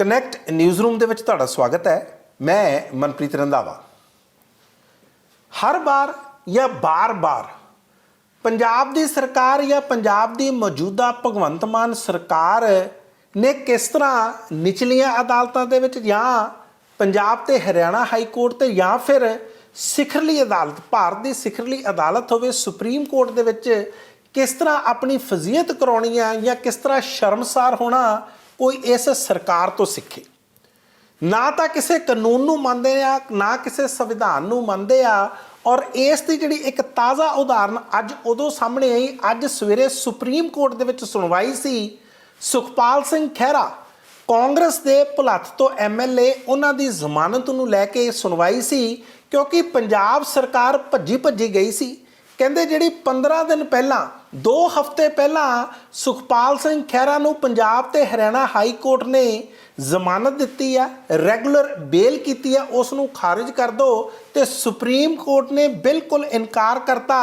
Connect news room ਦੇ ਵਿੱਚ ਤੁਹਾਡਾ ਸਵਾਗਤ ਹੈ। ਮੈਂ ਮਨਪ੍ਰੀਤ ਰੰਧਾਵਾ। ਹਰ ਵਾਰ ਜਾਂ ਬਾਰ-ਬਾਰ ਪੰਜਾਬ ਦੀ ਸਰਕਾਰ ਜਾਂ ਪੰਜਾਬ ਦੀ ਮੌਜੂਦਾ ਭਗਵੰਤ ਮਾਨ ਸਰਕਾਰ ਨੇ ਕਿਸ ਤਰ੍ਹਾਂ ਨਿਚਲੀਆਂ ਅਦਾਲਤਾਂ ਦੇ ਵਿੱਚ ਜਾਂ ਪੰਜਾਬ ਤੇ ਹਰਿਆਣਾ ਹਾਈ ਕੋਰਟ ਤੇ ਜਾਂ ਫਿਰ ਸਿਖਰਲੀ ਅਦਾਲਤ, ਭਾਰਤ ਦੀ ਸਿਖਰਲੀ ਅਦਾਲਤ ਹੋਵੇ, ਸੁਪਰੀਮ ਕੋਰਟ ਦੇ ਵਿੱਚ ਕਿਸ ਤਰ੍ਹਾਂ ਆਪਣੀ ਫਜ਼ੀਅਤ ਕਰਾਉਣੀ ਹੈ ਜਾਂ ਕਿਸ ਤਰ੍ਹਾਂ ਸ਼ਰਮਸਾਰ ਹੋਣਾ ਕੋਈ ਇਸ ਸਰਕਾਰ ਤੋਂ ਸਿੱਖੇ। ਨਾ ਤਾਂ ਕਿਸੇ ਕਾਨੂੰਨ ਨੂੰ ਮੰਨਦੇ ਆ, ਨਾ ਕਿਸੇ ਸੰਵਿਧਾਨ ਨੂੰ ਮੰਨਦੇ ਆ, ਔਰ ਇਸ ਦੀ ਜਿਹੜੀ ਇੱਕ ਤਾਜ਼ਾ ਉਦਾਹਰਨ ਅੱਜ ਉਦੋਂ ਸਾਹਮਣੇ ਆਈ, ਅੱਜ ਸਵੇਰੇ ਸੁਪਰੀਮ ਕੋਰਟ ਦੇ ਵਿੱਚ ਸੁਣਵਾਈ ਸੀ, ਸੁਖਪਾਲ ਸਿੰਘ ਖਹਿਰਾ, ਕਾਂਗਰਸ ਦੇ ਭੁਲੱਥ ਤੋਂ ਐਮਐਲਏ ਉਹਨਾਂ ਦੀ ਜ਼ਮਾਨਤ ਨੂੰ ਲੈ ਕੇ ਸੁਣਵਾਈ ਸੀ, ਕਿਉਂਕਿ ਪੰਜਾਬ ਸਰਕਾਰ ਭੱਜੀ ਭੱਜੀ ਗਈ ਸੀ। ਕਹਿੰਦੇ ਜਿਹੜੀ 15 ਦਿਨ ਪਹਿਲਾਂ 2 ਹਫ਼ਤੇ ਪਹਿਲਾਂ ਸੁਖਪਾਲ ਸਿੰਘ ਖਹਿਰਾ ਨੂੰ ਪੰਜਾਬ ਤੇ ਹਰਿਆਣਾ ਹਾਈ ਕੋਰਟ ਨੇ ਜ਼ਮਾਨਤ ਦਿੱਤੀ ਆ, ਰੈਗੂਲਰ ਬੇਲ ਕੀਤੀ ਆ, ਉਸ ਨੂੰ ਖਾਰਜ ਕਰ ਦਿਓ ਤੇ ਸੁਪਰੀਮ ਕੋਰਟ ਨੇ ਬਿਲਕੁਲ ਇਨਕਾਰ ਕਰਤਾ।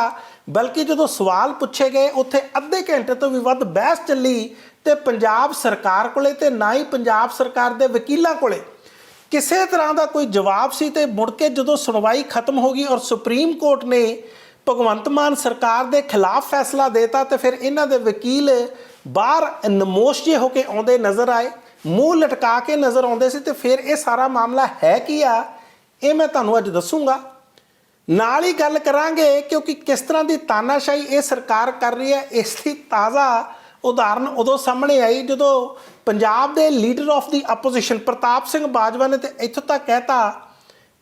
ਬਲਕਿ ਜਦੋਂ ਸਵਾਲ ਪੁੱਛੇ ਗਏ, ਉੱਥੇ ਅੱਧੇ ਘੰਟੇ ਤੋਂ ਵੀ ਵੱਧ ਬਹਿਸ ਚੱਲੀ ਤੇ ਪੰਜਾਬ ਸਰਕਾਰ ਕੋਲੇ ਤੇ ਨਾ ਹੀ ਪੰਜਾਬ ਸਰਕਾਰ ਦੇ ਵਕੀਲਾਂ ਕੋਲੇ। ਕਿਸੇ ਤਰ੍ਹਾਂ ਦਾ ਕੋਈ ਜਵਾਬ ਸੀ ਤੇ ਮੁੜ ਕੇ ਜਦੋਂ ਸੁਣਵਾਈ ਖਤਮ ਹੋ ਗਈ ਔਰ ਸੁਪਰੀਮ ਕੋਰਟ ਨੇ ਭਗਵੰਤ ਮਾਨ ਸਰਕਾਰ ਦੇ ਖਿਲਾਫ ਫੈਸਲਾ ਦੇਤਾ ਤੇ ਫਿਰ ਇਹਨਾਂ ਦੇ ਵਕੀਲ ਬਾਹਰ ਨਮੋਸ਼ ਜੇ ਹੋ ਕੇ ਆਉਂਦੇ ਨਜ਼ਰ ਆਏ, ਮੂੰਹ ਲਟਕਾ ਕੇ ਨਜ਼ਰ ਆਉਂਦੇ ਸੀ ਤੇ ਫਿਰ ਇਹ ਸਾਰਾ ਮਾਮਲਾ ਹੈ ਕੀ ਆ? ਇਹ ਮੈਂ ਤੁਹਾਨੂੰ ਅੱਜ ਦੱਸੂਗਾ। ਨਾਲ ਹੀ ਗੱਲ ਕਰਾਂਗੇ ਕਿਉਂਕਿ ਕਿਸ ਤਰ੍ਹਾਂ ਦੀ ਤਾਨਾਸ਼ਾਹੀ ਇਹ ਸਰਕਾਰ ਕਰ ਰਹੀ ਹੈ, ਇਸ ਦੀ ਤਾਜ਼ਾ ਉਦਾਹਰਨ ਉਦੋਂ ਸਾਹਮਣੇ ਆਈ ਜਦੋਂ ਪੰਜਾਬ ਦੇ leader of the opposition Pratap Singh Bajwa ਨੇ ਤੇ ਇੱਥੋਂ ਤੱਕ ਕਹਿਤਾ,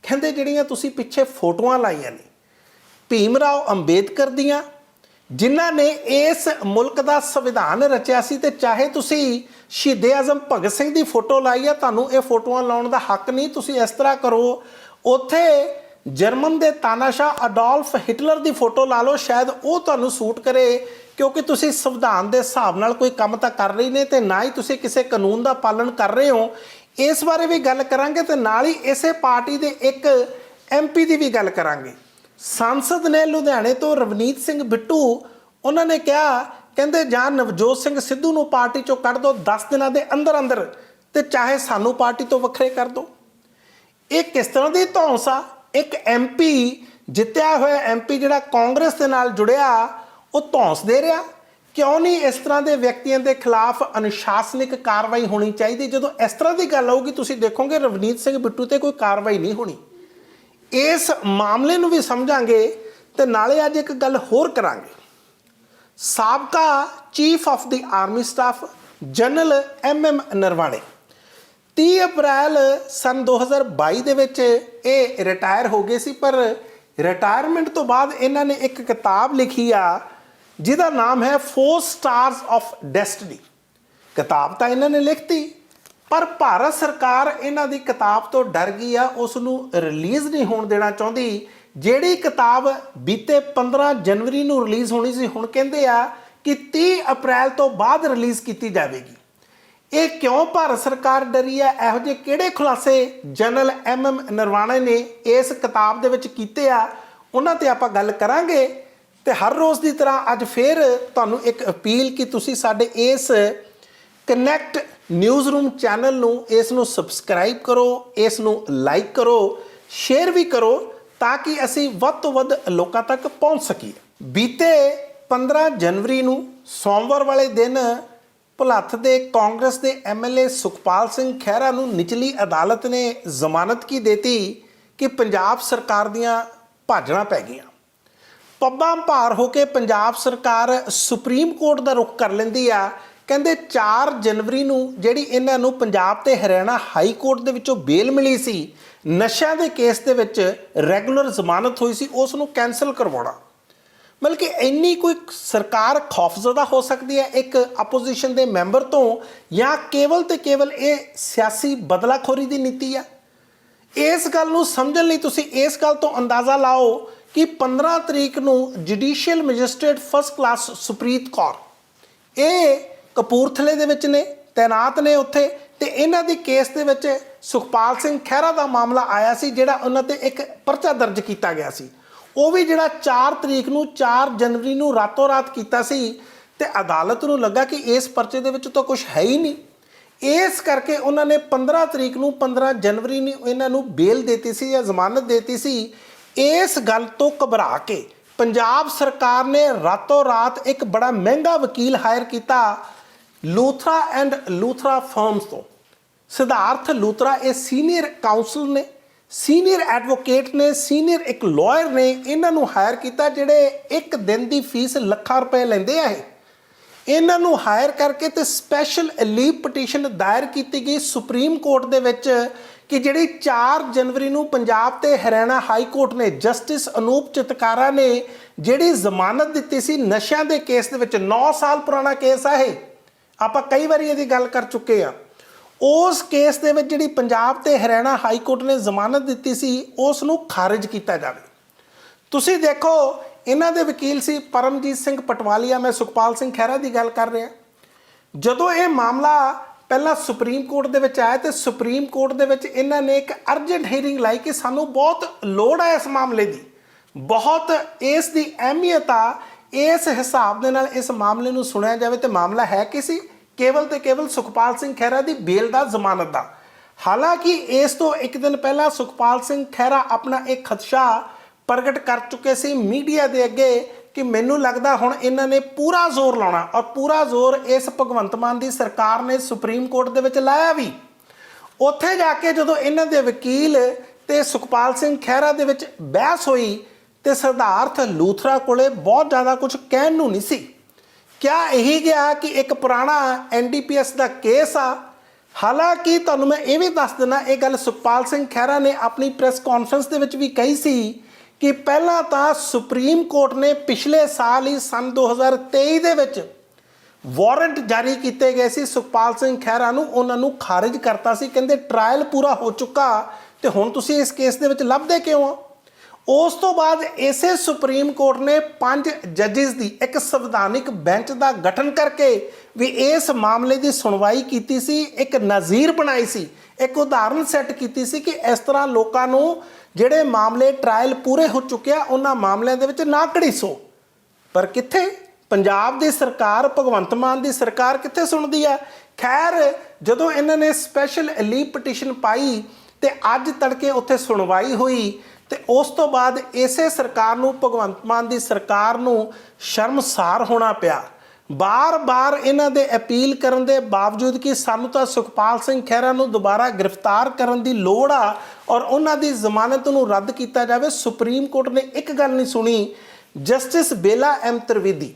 ਕਹਿੰਦੇ ਜਿਹੜੀਆਂ ਤੁਸੀਂ ਪਿੱਛੇ ਫੋਟੋਆਂ ਲਾਈਆਂ ਨੇ ਭੀਮ ਰਾਓ ਅੰਬੇਦਕਰ ਦੀਆਂ, ਜਿਨ੍ਹਾਂ ਨੇ ਇਸ ਮੁਲਕ ਦਾ ਸੰਵਿਧਾਨ ਰਚਿਆ ਸੀ ਤੇ ਚਾਹੇ ਤੁਸੀਂ ਸ਼ਹੀਦੇ ਆਜ਼ਮ ਭਗਤ ਸਿੰਘ ਦੀ ਫੋਟੋ ਲਾਈ ਆ, ਤੁਹਾਨੂੰ ਇਹ ਫੋਟੋਆਂ ਲਾਉਣ ਦਾ ਹੱਕ ਨਹੀਂ, ਤੁਸੀਂ ਇਸ ਤਰ੍ਹਾਂ ਕਰੋ। ਉੱਥੇ ਜਰਮਨ ਦੇ ਤਾਨਾਸ਼ਾਹ ਅਡੋਲਫ ਹਿਟਲਰ ਦੀ ਫੋਟੋ ਲਾ ਲਓ, ਸ਼ਾਇਦ ਉਹ ਤੁਹਾਨੂੰ ਸੂਟ ਕਰੇ, ਕਿਉਂਕਿ ਤੁਸੀਂ ਸੰਵਿਧਾਨ ਦੇ ਹਿਸਾਬ ਨਾਲ ਕੋਈ ਕੰਮ ਤਾਂ ਕਰ ਰਹੀ ਨੇ ਤੇ ਨਾ ਹੀ ਤੁਸੀਂ ਕਿਸੇ ਕਾਨੂੰਨ ਦਾ ਪਾਲਣ ਕਰ ਰਹੇ ਹੋ। ਇਸ ਬਾਰੇ ਵੀ ਗੱਲ ਕਰਾਂਗੇ ਤੇ ਨਾਲ ਹੀ ਇਸੇ ਪਾਰਟੀ ਦੇ ਇੱਕ ਐਮਪੀ ਦੀ ਵੀ ਗੱਲ ਕਰਾਂਗੇ। ਸੰਸਦ ਨੇ ਲੁਧਿਆਣੇ ਤੋਂ ਰਵਨੀਤ ਸਿੰਘ ਬਿੱਟੂ ਉਹਨਾਂ ਨੇ ਕਿਹਾ ਕਹਿੰਦੇ ਜਾਂ ਨਵਜੋਤ ਸਿੰਘ ਸਿੱਧੂ ਨੂੰ ਪਾਰਟੀ ਚੋਂ ਕੱਢ ਦਿਓ 10 ਦਿਨਾਂ ਦੇ ਅੰਦਰ ਅੰਦਰ ਤੇ ਚਾਹੇ ਸਾਨੂੰ ਪਾਰਟੀ ਤੋਂ ਵੱਖਰੇ ਕਰ ਦਿਓ ਇਹ ਕਿਸ ਤਰ੍ਹਾਂ ਦੀ ਧੌਂਸ ਆ ਇੱਕ ਐਮਪੀ ਜਿੱਤਿਆ ਹੋਇਆ ਐਮਪੀ ਜਿਹੜਾ ਕਾਂਗਰਸ ਦੇ ਨਾਲ ਜੁੜਿਆ ਉਹ ਧੌਂਸ ਦੇ ਰਿਹਾ ਕਿਉਂ ਨਹੀਂ ਇਸ ਤਰ੍ਹਾਂ ਦੇ ਵਿਅਕਤੀਆਂ ਦੇ ਖਿਲਾਫ ਅਨੁਸ਼ਾਸਨਿਕ ਕਾਰਵਾਈ ਹੋਣੀ ਚਾਹੀਦੀ ਜਦੋਂ ਇਸ ਤਰ੍ਹਾਂ ਦੀ ਗੱਲ ਆਊਗੀ ਤੁਸੀਂ ਦੇਖੋਗੇ ਰਵਨੀਤ ਸਿੰਘ ਬਿੱਟੂ ਤੇ ਕੋਈ ਕਾਰਵਾਈ ਨਹੀਂ ਹੋਣੀ ਇਸ ਮਾਮਲੇ ਨੂੰ ਵੀ ਸਮਝਾਂਗੇ ਤੇ ਨਾਲੇ ਅੱਜ ਇੱਕ ਗੱਲ ਹੋਰ ਕਰਾਂਗੇ। ਸਾਬਕਾ chief of the army staff general M M Naravane 30 April ਸਨ 2022 ਦੇ ਵਿੱਚ ਇਹ ਰਿਟਾਇਰ ਹੋ ਗਏ ਸੀ, ਪਰ ਰਿਟਾਇਰਮੈਂਟ ਤੋਂ ਬਾਅਦ ਇਹਨਾਂ ਨੇ ਇੱਕ ਕਿਤਾਬ ਲਿਖੀ ਆ, ਜਿਹਦਾ ਨਾਮ ਹੈ 4 ਸਟਾਰਸ ਆਫ ਡੈਸਟਨੀ ਕਿਤਾਬ ਤਾਂ ਇਹਨਾਂ ਨੇ ਲਿਖਤੀ ਪਰ ਭਾਰਤ ਸਰਕਾਰ ਇਹਨਾਂ ਦੀ ਕਿਤਾਬ ਤੋਂ ਡਰ ਗਈ ਆ ਉਸ ਨੂੰ ਰਿਲੀਜ਼ ਨਹੀਂ ਹੋਣ ਦੇਣਾ ਚਾਹੁੰਦੀ। ਜਿਹੜੀ ਕਿਤਾਬ ਬੀਤੇ 15 ਜਨਵਰੀ ਨੂੰ ਰਿਲੀਜ਼ ਹੋਣੀ ਸੀ, ਹੁਣ ਕਹਿੰਦੇ ਆ ਕਿ 30 ਅਪ੍ਰੈਲ ਤੋਂ ਬਾਅਦ ਰਿਲੀਜ਼ ਕੀਤੀ ਜਾਵੇਗੀ। ਇਹ ਕਿਉਂ ਭਾਰਤ ਸਰਕਾਰ ਡਰੀ ਆ? ਇਹੋ ਜਿਹੇ ਕਿਹੜੇ ਖੁਲਾਸੇ ਜਨਰਲ ਐਮ ਐਮ ਨਰਵਾਣੇ ਨੇ ਇਸ ਕਿਤਾਬ ਦੇ ਵਿੱਚ ਕੀਤੇ ਆ? ਉਹਨਾਂ ਤੇ ਆਪਾਂ ਗੱਲ ਕਰਾਂਗੇ ਤੇ ਹਰ ਰੋਜ਼ ਦੀ ਤਰ੍ਹਾਂ ਅੱਜ ਫੇਰ ਤੁਹਾਨੂੰ ਇੱਕ ਅਪੀਲ ਕਿ ਤੁਸੀਂ ਸਾਡੇ ਇਸ ਕਨੈਕਟ ਨਿਊਜ਼ ਰੂਮ ਚੈਨਲ ਨੂੰ ਇਸ ਨੂੰ ਸਬਸਕ੍ਰਾਈਬ ਕਰੋ ਇਸ ਨੂੰ ਲਾਈਕ ਕਰੋ, ਸ਼ੇਅਰ ਵੀ ਕਰੋ ਤਾਂ ਕਿ ਅਸੀਂ ਵੱਧ ਤੋਂ ਵੱਧ ਲੋਕਾਂ ਤੱਕ ਪਹੁੰਚ ਸਕੀਏ। ਬੀਤੇ 15 ਜਨਵਰੀ ਨੂੰ ਸੋਮਵਾਰ ਵਾਲੇ ਦਿਨ ਭੁਲੱਥ ਦੇ ਕਾਂਗਰਸ ਦੇ ਐਮਐਲਏ ਸੁਖਪਾਲ ਸਿੰਘ ਖਹਿਰਾ ਨੂੰ ਨਿਚਲੀ ਅਦਾਲਤ ਨੇ ਜ਼ਮਾਨਤ ਕੀ ਦੇਤੀ ਕਿ ਪੰਜਾਬ ਸਰਕਾਰ ਦੀਆਂ ਭਾਜਣਾ ਪੈ ਗਈਆਂ। ਪੱਬਾਂ ਭਾਰ ਹੋ ਕੇ ਪੰਜਾਬ ਸਰਕਾਰ ਸੁਪਰੀਮ ਕੋਰਟ ਦਾ ਰੁਖ ਕਰ ਲੈਂਦੀ ਆ ਕਹਿੰਦੇ 4 ਜਨਵਰੀ ਨੂੰ ਜਿਹੜੀ ਇਹਨਾਂ ਨੂੰ ਪੰਜਾਬ ਤੇ ਹਰਿਆਣਾ ਹਾਈ ਕੋਰਟ ਦੇ ਵਿੱਚੋਂ ਬੇਲ ਮਿਲੀ ਸੀ, ਨਸ਼ਿਆਂ ਦੇ ਕੇਸ ਦੇ ਵਿੱਚ ਰੈਗੂਲਰ ਜ਼ਮਾਨਤ ਹੋਈ ਸੀ, ਉਸ ਨੂੰ ਕੈਨਸਲ ਕਰਵਾਉਣਾ। ਬਲਕਿ ਇੰਨੀ ਕੋਈ ਸਰਕਾਰ ਖੌਫਜ਼ਦਾ ਹੋ ਸਕਦੀ ਹੈ ਇੱਕ ਆਪੋਜੀਸ਼ਨ ਦੇ ਮੈਂਬਰ ਤੋਂ, ਜਾਂ ਕੇਵਲ ਤੇ ਕੇਵਲ ਇਹ ਸਿਆਸੀ ਬਦਲਾਖੋਰੀ ਦੀ ਨੀਤੀ ਆ ਇਸ ਗੱਲ ਨੂੰ ਸਮਝਣ ਲਈ ਤੁਸੀਂ ਇਸ ਗੱਲ ਤੋਂ ਅੰਦਾਜ਼ਾ ਲਾਓ ਕਿ 15 ਤਰੀਕ ਨੂੰ judicial magistrate first class Supreet Kaur, ਇਹ ਕਪੂਰਥਲੇ ਦੇ ਵਿੱਚ ਨੇ, ਤੈਨਾਤ ਨੇ ਉੱਥੇ ਤੇ ਇਹਨਾਂ ਦੀ ਕੇਸ ਦੇ ਵਿੱਚ ਸੁਖਪਾਲ ਸਿੰਘ ਖਹਿਰਾ ਦਾ ਮਾਮਲਾ ਆਇਆ ਸੀ, ਜਿਹੜਾ ਉਹਨਾਂ ਤੇ ਇੱਕ ਪਰਚਾ ਦਰਜ ਕੀਤਾ ਗਿਆ ਸੀ। ਉਹ ਵੀ ਜਿਹੜਾ 4 ਤਰੀਕ ਨੂੰ 4 ਜਨਵਰੀ ਨੂੰ ਰਾਤੋਂ ਰਾਤ ਕੀਤਾ ਸੀ ਤੇ ਅਦਾਲਤ ਨੂੰ ਲੱਗਾ ਕਿ ਇਸ ਪਰਚੇ ਦੇ ਵਿੱਚ ਤਾਂ ਕੁਝ ਹੈ ਹੀ ਨਹੀਂ। ਇਸ ਕਰਕੇ ਉਹਨਾਂ ਨੇ 15 ਤਰੀਕ ਨੂੰ 15 ਜਨਵਰੀ ਨੂੰ ਇਹਨਾਂ ਨੂੰ ਬੇਲ ਦਿੱਤੀ ਸੀ ਜਾਂ ਜ਼ਮਾਨਤ ਦਿੱਤੀ ਸੀ। ਇਸ ਗੱਲ ਤੋਂ ਘਬਰਾ ਕੇ ਪੰਜਾਬ ਸਰਕਾਰ ਨੇ ਰਾਤੋਂ ਰਾਤ ਇੱਕ ਬੜਾ ਮਹਿੰਗਾ ਵਕੀਲ ਹਾਇਰ ਕੀਤਾ ਲੂਥਰਾ ਐਂਡ ਲੂਥਰਾ ਫਰਮਸ ਤੋਂ। ਸਿਧਾਰਥ ਲੂਥਰਾ ਇਹ ਸੀਨੀਅਰ ਕਾਉਂਸਲ ਨੇ ਸੀਨੀਅਰ ਐਡਵੋਕੇਟ ਨੇ ਸੀਨੀਅਰ ਇੱਕ ਲਾਇਰ ਨੇ, ਇਹਨਾਂ ਨੂੰ ਹਾਇਰ ਕੀਤਾ ਜਿਹੜੇ ਇੱਕ ਦਿਨ ਦੀ ਫੀਸ ਲੱਖਾਂ ਰੁਪਏ ਲੈਂਦੇ ਆ ਇਹ। ਇਹਨਾਂ ਨੂੰ ਹਾਇਰ ਕਰਕੇ ਤੇ ਸਪੈਸ਼ਲ ਲੀਵ ਪਟੀਸ਼ਨ ਦਾਇਰ ਕੀਤੀ ਗਈ ਸੁਪਰੀਮ ਕੋਰਟ ਦੇ ਵਿੱਚ ਕਿ ਜਿਹੜੀ 4 ਜਨਵਰੀ ਨੂੰ ਪੰਜਾਬ ਤੇ ਹਰਿਆਣਾ ਹਾਈ ਕੋਰਟ ਨੇ ਜਸਟਿਸ ਅਨੂਪ ਚਿਤਕਾਰਾ ਨੇ ਜਿਹੜੀ ਜ਼ਮਾਨਤ ਦਿੱਤੀ ਸੀ ਨਸ਼ਿਆਂ ਦੇ ਕੇਸ ਦੇ ਵਿੱਚ 9 ਸਾਲ ਪੁਰਾਣਾ ਕੇਸ ਆ ਇਹ। ਆਪਾਂ ਕਈ ਵਾਰੀ ਇਹਦੀ ਗੱਲ ਕਰ ਚੁੱਕੇ ਆ। ਉਸ ਕੇਸ ਦੇ ਵਿੱਚ ਜਿਹੜੀ ਪੰਜਾਬ ਤੇ ਹਰਿਆਣਾ ਹਾਈ ਕੋਰਟ ਨੇ ਜ਼ਮਾਨਤ ਦਿੱਤੀ ਸੀ ਉਸ ਨੂੰ ਖਾਰਜ ਕੀਤਾ ਜਾਵੇ। ਤੁਸੀਂ ਦੇਖੋ, ਇਹਨਾਂ ਦੇ ਵਕੀਲ ਸੀ ਪਰਮਜੀਤ ਸਿੰਘ ਪਟਵਾਲੀਆ। ਮੈਂ ਸੁਖਪਾਲ ਸਿੰਘ ਖਹਿਰਾ ਦੀ ਗੱਲ ਕਰ ਰਿਹਾ। ਜਦੋਂ ਇਹ ਮਾਮਲਾ ਪਹਿਲਾਂ ਸੁਪਰੀਮ ਕੋਰਟ ਦੇ ਵਿੱਚ ਆਇਆ ਤੇ ਸੁਪਰੀਮ ਕੋਰਟ ਦੇ ਵਿੱਚ ਇਹਨਾਂ ਨੇ ਇੱਕ ਅਰਜੈਂਟ ਹੀਅਰਿੰਗ ਲਾਈ ਕਿ ਸਾਨੂੰ ਬਹੁਤ ਲੋੜ ਹੈ ਇਸ ਮਾਮਲੇ ਦੀ। ਬਹੁਤ ਇਸ ਦੀ ਅਹਿਮੀਅਤ ਆ ਇਸ ਹਿਸਾਬ ਦੇ ਨਾਲ ਇਸ ਮਾਮਲੇ ਨੂੰ ਸੁਣਿਆ ਜਾਵੇ ਤੇ ਮਾਮਲਾ ਹੈ ਕਿ ਸੀ? ਕੇਵਲ ਤੇ ਕੇਵਲ ਸੁਖਪਾਲ ਸਿੰਘ ਖਹਿਰਾ ਦੀ ਬੇਲ ਦਾ ਜ਼ਮਾਨਤ ਦਾ। ਹਾਲਾਂਕਿ ਇਸ ਤੋਂ ਇੱਕ ਦਿਨ ਪਹਿਲਾਂ ਸੁਖਪਾਲ ਸਿੰਘ ਖਹਿਰਾ ਆਪਣਾ ਇੱਕ ਖਦਸ਼ਾ ਪ੍ਰਗਟ ਕਰ ਚੁੱਕੇ ਸੀ ਮੀਡੀਆ ਦੇ ਅੱਗੇ ਕਿ ਮੈਨੂੰ ਲੱਗਦਾ ਹੁਣ ਇਹਨਾਂ ਨੇ ਪੂਰਾ ਜ਼ੋਰ ਲਾਉਣਾ ਔਰ ਪੂਰਾ ਜ਼ੋਰ ਇਸ ਭਗਵੰਤ ਮਾਨ ਦੀ ਸਰਕਾਰ ਨੇ ਸੁਪਰੀਮ ਕੋਰਟ ਦੇ ਵਿੱਚ ਲਾਇਆ ਵੀ। ਉੱਥੇ ਜਾ ਕੇ ਜਦੋਂ ਇਹਨਾਂ ਦੇ ਵਕੀਲ ਤੇ ਸੁਖਪਾਲ ਸਿੰਘ ਖਹਿਰਾ ਦੇ ਵਿੱਚ ਬਹਿਸ ਹੋਈ ਤੇ ਸਿਧਾਰਥ ਲੂਥਰਾ ਕੋਲੇ ਬਹੁਤ ਜ਼ਿਆਦਾ ਕੁਝ ਕਹਿਣ ਨੂੰ ਨਹੀਂ ਸੀ। ਕਿਆ ਇਹੀ ਗਿਆ ਕਿ ਇੱਕ ਪੁਰਾਣਾ ਐਨਡੀਪੀਐਸ ਦਾ ਕੇਸ ਆ? ਹਾਲਾਂਕਿ ਤੁਹਾਨੂੰ ਮੈਂ ਇਹ ਵੀ ਦੱਸ ਦਿੰਦਾ, ਇਹ ਗੱਲ ਸੁਖਪਾਲ ਸਿੰਘ ਖਹਿਰਾ ਨੇ ਆਪਣੀ ਪ੍ਰੈਸ ਕਾਨਫਰੰਸ ਦੇ ਵਿੱਚ ਵੀ ਕਹੀ ਸੀ ਕਿ ਪਹਿਲਾਂ ਤਾਂ ਸੁਪਰੀਮ ਕੋਰਟ ਨੇ ਪਿਛਲੇ ਸਾਲ ਹੀ ਸਨ 2023 ਦੇ ਵਿੱਚ ਵਾਰੰਟ ਜਾਰੀ ਕੀਤੇ ਗਏ ਸੀ ਸੁਖਪਾਲ ਸਿੰਘ ਖਹਿਰਾ ਨੂੰ। ਉਹਨਾਂ ਨੂੰ ਖਾਰਜ ਕਰਤਾ ਸੀ, ਕਹਿੰਦੇ ਟ੍ਰਾਇਲ ਪੂਰਾ ਹੋ ਚੁੱਕਾ ਤੇ ਹੁਣ ਤੁਸੀਂ ਇਸ ਕੇਸ ਦੇ ਵਿੱਚ ਲੱਭਦੇ ਕਿਉਂ ਆ ਉਸ ਤੋਂ ਬਾਅਦ ਇਸੇ ਸੁਪਰੀਮ ਕੋਰਟ ਨੇ ਪੰਜ ਜੱਜਿਸ ਦੀ ਇੱਕ ਸੰਵਿਧਾਨਿਕ ਬੈਂਚ ਦਾ ਗਠਨ ਕਰਕੇ ਵੀ ਇਸ ਮਾਮਲੇ ਦੀ ਸੁਣਵਾਈ ਕੀਤੀ ਸੀ, ਇੱਕ ਨਜ਼ੀਰ ਬਣਾਈ ਸੀ, ਇੱਕ ਉਦਾਹਰਨ ਸੈੱਟ ਕੀਤੀ ਸੀ ਕਿ ਇਸ ਤਰ੍ਹਾਂ ਲੋਕਾਂ ਨੂੰ ਜਿਹੜੇ ਮਾਮਲੇ ਟ੍ਰਾਇਲ ਪੂਰੇ ਹੋ ਚੁੱਕਿਆ ਉਹਨਾਂ ਮਾਮਲਿਆਂ ਦੇ ਵਿੱਚ ਨਾ ਘੜੀਸੋ ਪਰ ਕਿੱਥੇ? ਪੰਜਾਬ ਦੀ ਸਰਕਾਰ, ਭਗਵੰਤ ਮਾਨ ਦੀ ਸਰਕਾਰ ਕਿੱਥੇ ਸੁਣਦੀ ਆ? ਖੈਰ, ਜਦੋਂ ਇਹਨਾਂ ਨੇ ਸਪੈਸ਼ਲ ਲੀਵ ਪਟੀਸ਼ਨ ਪਾਈ ਤੇ ਅੱਜ ਤੜਕੇ ਉੱਥੇ ਸੁਣਵਾਈ ਹੋਈ ਤੇ ਉਸ ਤੋਂ ਬਾਅਦ ਇਸੇ ਸਰਕਾਰ ਨੂੰ, ਭਗਵੰਤ ਮਾਨ ਦੀ ਸਰਕਾਰ ਨੂੰ ਸ਼ਰਮਸਾਰ ਹੋਣਾ ਪਿਆ। ਬਾਰ-ਬਾਰ ਇਹਨਾਂ ਦੇ ਅਪੀਲ ਕਰਨ ਦੇ ਬਾਵਜੂਦ ਕਿ ਸਾਨੂੰ ਤਾਂ ਸੁਖਪਾਲ ਸਿੰਘ ਖਹਿਰਾ ਨੂੰ ਦੁਬਾਰਾ ਗ੍ਰਿਫਤਾਰ ਕਰਨ ਦੀ ਲੋੜ ਆ ਔਰ ਉਹਨਾਂ ਦੀ ਜ਼ਮਾਨਤ ਨੂੰ ਰੱਦ ਕੀਤਾ ਜਾਵੇ, ਸੁਪਰੀਮ ਕੋਰਟ ਨੇ ਇੱਕ ਗੱਲ ਨਹੀਂ ਸੁਣੀ, justice Bela M Trivedi.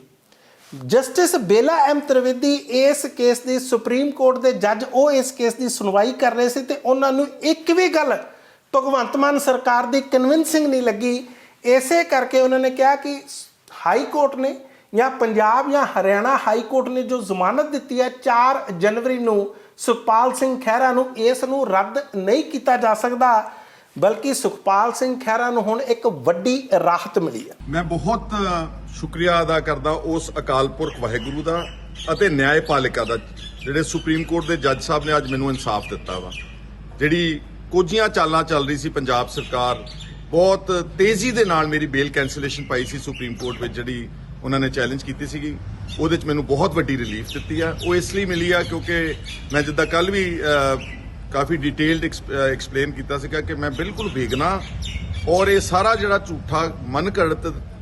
Justice Bela M Trivedi ਇਸ ਕੇਸ ਦੀ ਸੁਪਰੀਮ ਕੋਰਟ ਦੇ ਜੱਜ ਉਹ ਇਸ ਕੇਸ ਦੀ ਸੁਣਵਾਈ ਕਰ ਰਹੇ ਸੀ ਤੇ ਉਹਨਾਂ ਨੂੰ ਇੱਕ ਵੀ ਗੱਲ ਭਗਵੰਤ ਮਾਨ ਸਰਕਾਰ ਦੀ ਕਨਵਿੰਸਿੰਗ ਨਹੀਂ ਲੱਗੀ। ਇਸੇ ਕਰਕੇ ਉਹਨਾਂ ਨੇ ਕਿਹਾ ਕਿ ਹਾਈ ਕੋਰਟ ਨੇ ਜਾਂ ਪੰਜਾਬ ਜਾਂ ਹਰਿਆਣਾ ਹਾਈ ਕੋਰਟ ਨੇ ਜੋ ਜ਼ਮਾਨਤ ਦਿੱਤੀ ਹੈ 4 ਜਨਵਰੀ ਨੂੰ ਸੁਖਪਾਲ ਸਿੰਘ ਖਹਿਰਾ ਨੂੰ, ਇਸ ਨੂੰ ਰੱਦ ਨਹੀਂ ਕੀਤਾ ਜਾ ਸਕਦਾ, ਬਲਕਿ ਸੁਖਪਾਲ ਸਿੰਘ ਖਹਿਰਾ ਨੂੰ ਹੁਣ ਇੱਕ ਵੱਡੀ ਰਾਹਤ ਮਿਲੀ ਹੈ। ਮੈਂ ਬਹੁਤ ਸ਼ੁਕਰੀਆ ਅਦਾ ਕਰਦਾ ਉਸ ਅਕਾਲ ਪੁਰਖ ਵਾਹਿਗੁਰੂ ਦਾ ਅਤੇ ਨਿਆਂਪਾਲਿਕਾ ਦਾ, ਜਿਹੜੇ ਸੁਪਰੀਮ ਕੋਰਟ ਦੇ ਜੱਜ ਸਾਹਿਬ ਨੇ ਅੱਜ ਮੈਨੂੰ ਇਨਸਾਫ ਦਿੱਤਾ ਵਾ। ਜਿਹੜੀ ਕੋਝੀਆਂ ਚਾਲਾਂ ਚੱਲ ਰਹੀ ਸੀ ਪੰਜਾਬ ਸਰਕਾਰ, ਬਹੁਤ ਤੇਜ਼ੀ ਦੇ ਨਾਲ ਮੇਰੀ ਬੇਲ ਕੈਂਸਲੇਸ਼ਨ ਪਾਈ ਸੀ ਸੁਪਰੀਮ ਕੋਰਟ ਵਿੱਚ, ਜਿਹੜੀ ਉਹਨਾਂ ਨੇ ਚੈਲੰਜ ਕੀਤੀ ਸੀਗੀ। ਉਹਦੇ ਚ ਮੈਨੂੰ ਬਹੁਤ ਵੱਡੀ ਰਿਲੀਫ ਦਿੱਤੀ ਆ। ਉਹ ਇਸ ਲਈ ਮਿਲੀ ਆ ਕਿਉਂਕਿ ਮੈਂ ਜਿੱਦਾਂ ਕੱਲ ਵੀ ਕਾਫੀ ਡਿਟੇਲਡ ਐਕਸਪਲੇਨ ਕੀਤਾ ਸੀਗਾ ਕਿ ਮੈਂ ਬਿਲਕੁਲ ਬੇਗਨਾ ਔਰ ਇਹ ਸਾਰਾ ਜਿਹੜਾ ਝੂਠਾ ਮਨ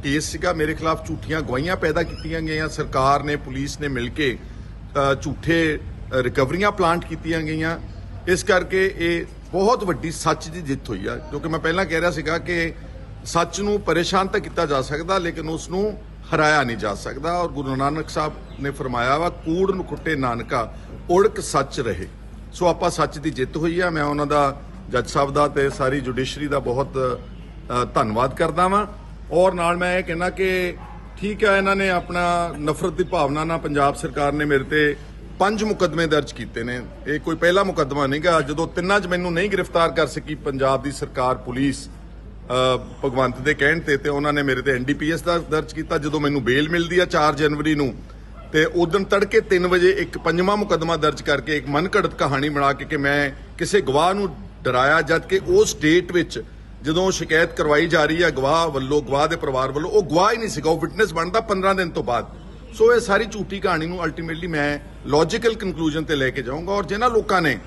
ਕੇਸ ਸੀਗਾ, ਮੇਰੇ ਖਿਲਾਫ ਝੂਠੀਆਂ ਗਵਾਹੀਆਂ ਪੈਦਾ ਕੀਤੀਆਂ ਗਈਆਂ, ਸਰਕਾਰ ਨੇ, ਪੁਲਿਸ ਨੇ ਮਿਲ ਕੇ ਝੂਠੇ ਰਿਕਵਰੀਆਂ ਪਲਾਂਟ ਕੀਤੀਆਂ ਗਈਆਂ। ਇਸ ਕਰਕੇ ਇਹ ਬਹੁਤ ਵੱਡੀ ਸੱਚ ਦੀ ਜਿੱਤ ਹੋਈ ਆ ਕਿਉਂਕਿ ਮੈਂ ਪਹਿਲਾਂ ਕਹਿ ਰਿਹਾ ਸੀਗਾ ਕਿ ਸੱਚ ਨੂੰ ਪਰੇਸ਼ਾਨ ਤਾਂ ਕੀਤਾ ਜਾ ਸਕਦਾ, ਲੇਕਿਨ ਉਸ ਨੂੰ ਹਰਾਇਆ ਨਹੀਂ ਜਾ ਸਕਦਾ। ਔਰ ਗੁਰੂ ਨਾਨਕ ਸਾਹਿਬ ਨੇ ਫਰਮਾਇਆ ਵਾ, ਕੂੜ ਨੂੰ ਕੁੱਟੇ ਨਾਨਕਾ, ਉੜਕ ਸੱਚ ਰਹੇ। ਸੋ ਆਪਾਂ ਸੱਚ ਦੀ ਜਿੱਤ ਹੋਈ ਆ। ਮੈਂ ਉਹਨਾਂ ਦਾ ਜੱਜ ਸਾਹਿਬ ਦਾ ਤੇ ਸਾਰੀ ਜੁਡੀਸ਼ਰੀ ਦਾ ਬਹੁਤ ਧੰਨਵਾਦ ਕਰਦਾ ਵਾਂ। ਔਰ ਨਾਲ ਮੈਂ ਇਹ ਕਹਿਣਾ ਕਿ ਠੀਕ ਹੈ, ਇਹਨਾਂ ਨੇ ਆਪਣਾ ਨਫ਼ਰਤ ਦੀ ਭਾਵਨਾ ਨਾਲ ਪੰਜਾਬ ਸਰਕਾਰ ਨੇ ਮੇਰੇ ਤੇ ਪੰਜ ਮੁਕੱਦਮੇ ਦਰਜ ਕੀਤੇ ਨੇ। ਇਹ ਕੋਈ ਪਹਿਲਾ ਮੁਕੱਦਮਾ ਨਹੀਂਗਾ ਜਦੋਂ ਤਿੰਨਾਂ 'ਚ ਮੈਨੂੰ ਨਹੀਂ ਗ੍ਰਿਫਤਾਰ ਕਰ ਸਕੀ ਪੰਜਾਬ ਦੀ ਸਰਕਾਰ ਪੁਲਿਸ ਭਗਵੰਤ ਦੇ ਕਹਿਣ ਤੇ ਤੇ ਉਹਨਾਂ ਨੇ ਮੇਰੇ ਤੇ ਐਨਡੀਪੀਐਸ ਦਾ ਦਰਜ ਕੀਤਾ, ਜਦੋਂ ਮੈਨੂੰ ਬੇਲ ਮਿਲਦੀ ਆ 4 ਜਨਵਰੀ ਨੂੰ। ਤੇ ਉਦੋਂ ਤੜਕੇ 3 ਵਜੇ ਇੱਕ ਪੰਜਵਾਂ ਮੁਕੱਦਮਾ ਦਰਜ ਕਰਕੇ ਇੱਕ ਮਨਘੜਤ ਕਹਾਣੀ ਬਣਾ ਕੇ ਕਿ ਮੈਂ ਕਿਸੇ ਗਵਾਹ ਨੂੰ ਡਰਾਇਆ ਜਦ ਕਿ ਉਸ ਡੇਟ ਵਿੱਚ ਜਦੋਂ ਸ਼ਿਕਾਇਤ ਕਰਵਾਈ ਜਾ ਰਹੀ ਹੈ ਗਵਾਹ ਵੱਲੋਂ, ਗਵਾਹ ਦੇ ਪਰਿਵਾਰ ਵੱਲੋਂ, ਉਹ ਗਵਾਹ ਹੀ ਨਹੀਂ ਸੀਗਾ, ਉਹ ਵਿਟਨੈਸ ਬਣਦਾ 15 ਦਿਨ ਤੋਂ ਬਾਅਦ। ਸੋ ਇਹ ਸਾਰੀ ਝੂਠੀ ਕਹਾਣੀ ਨੂੰ ਅਲਟੀਮੇਟਲੀ ਮੈਂ ਲੌਜੀਕਲ ਕਨਕਲੂਜਨ ਤੇ ਲੈ ਕੇ ਜਾਊਂਗਾ ਔਰ ਜਿਨ੍ਹਾਂ ਲੋਕਾਂ ਨੇ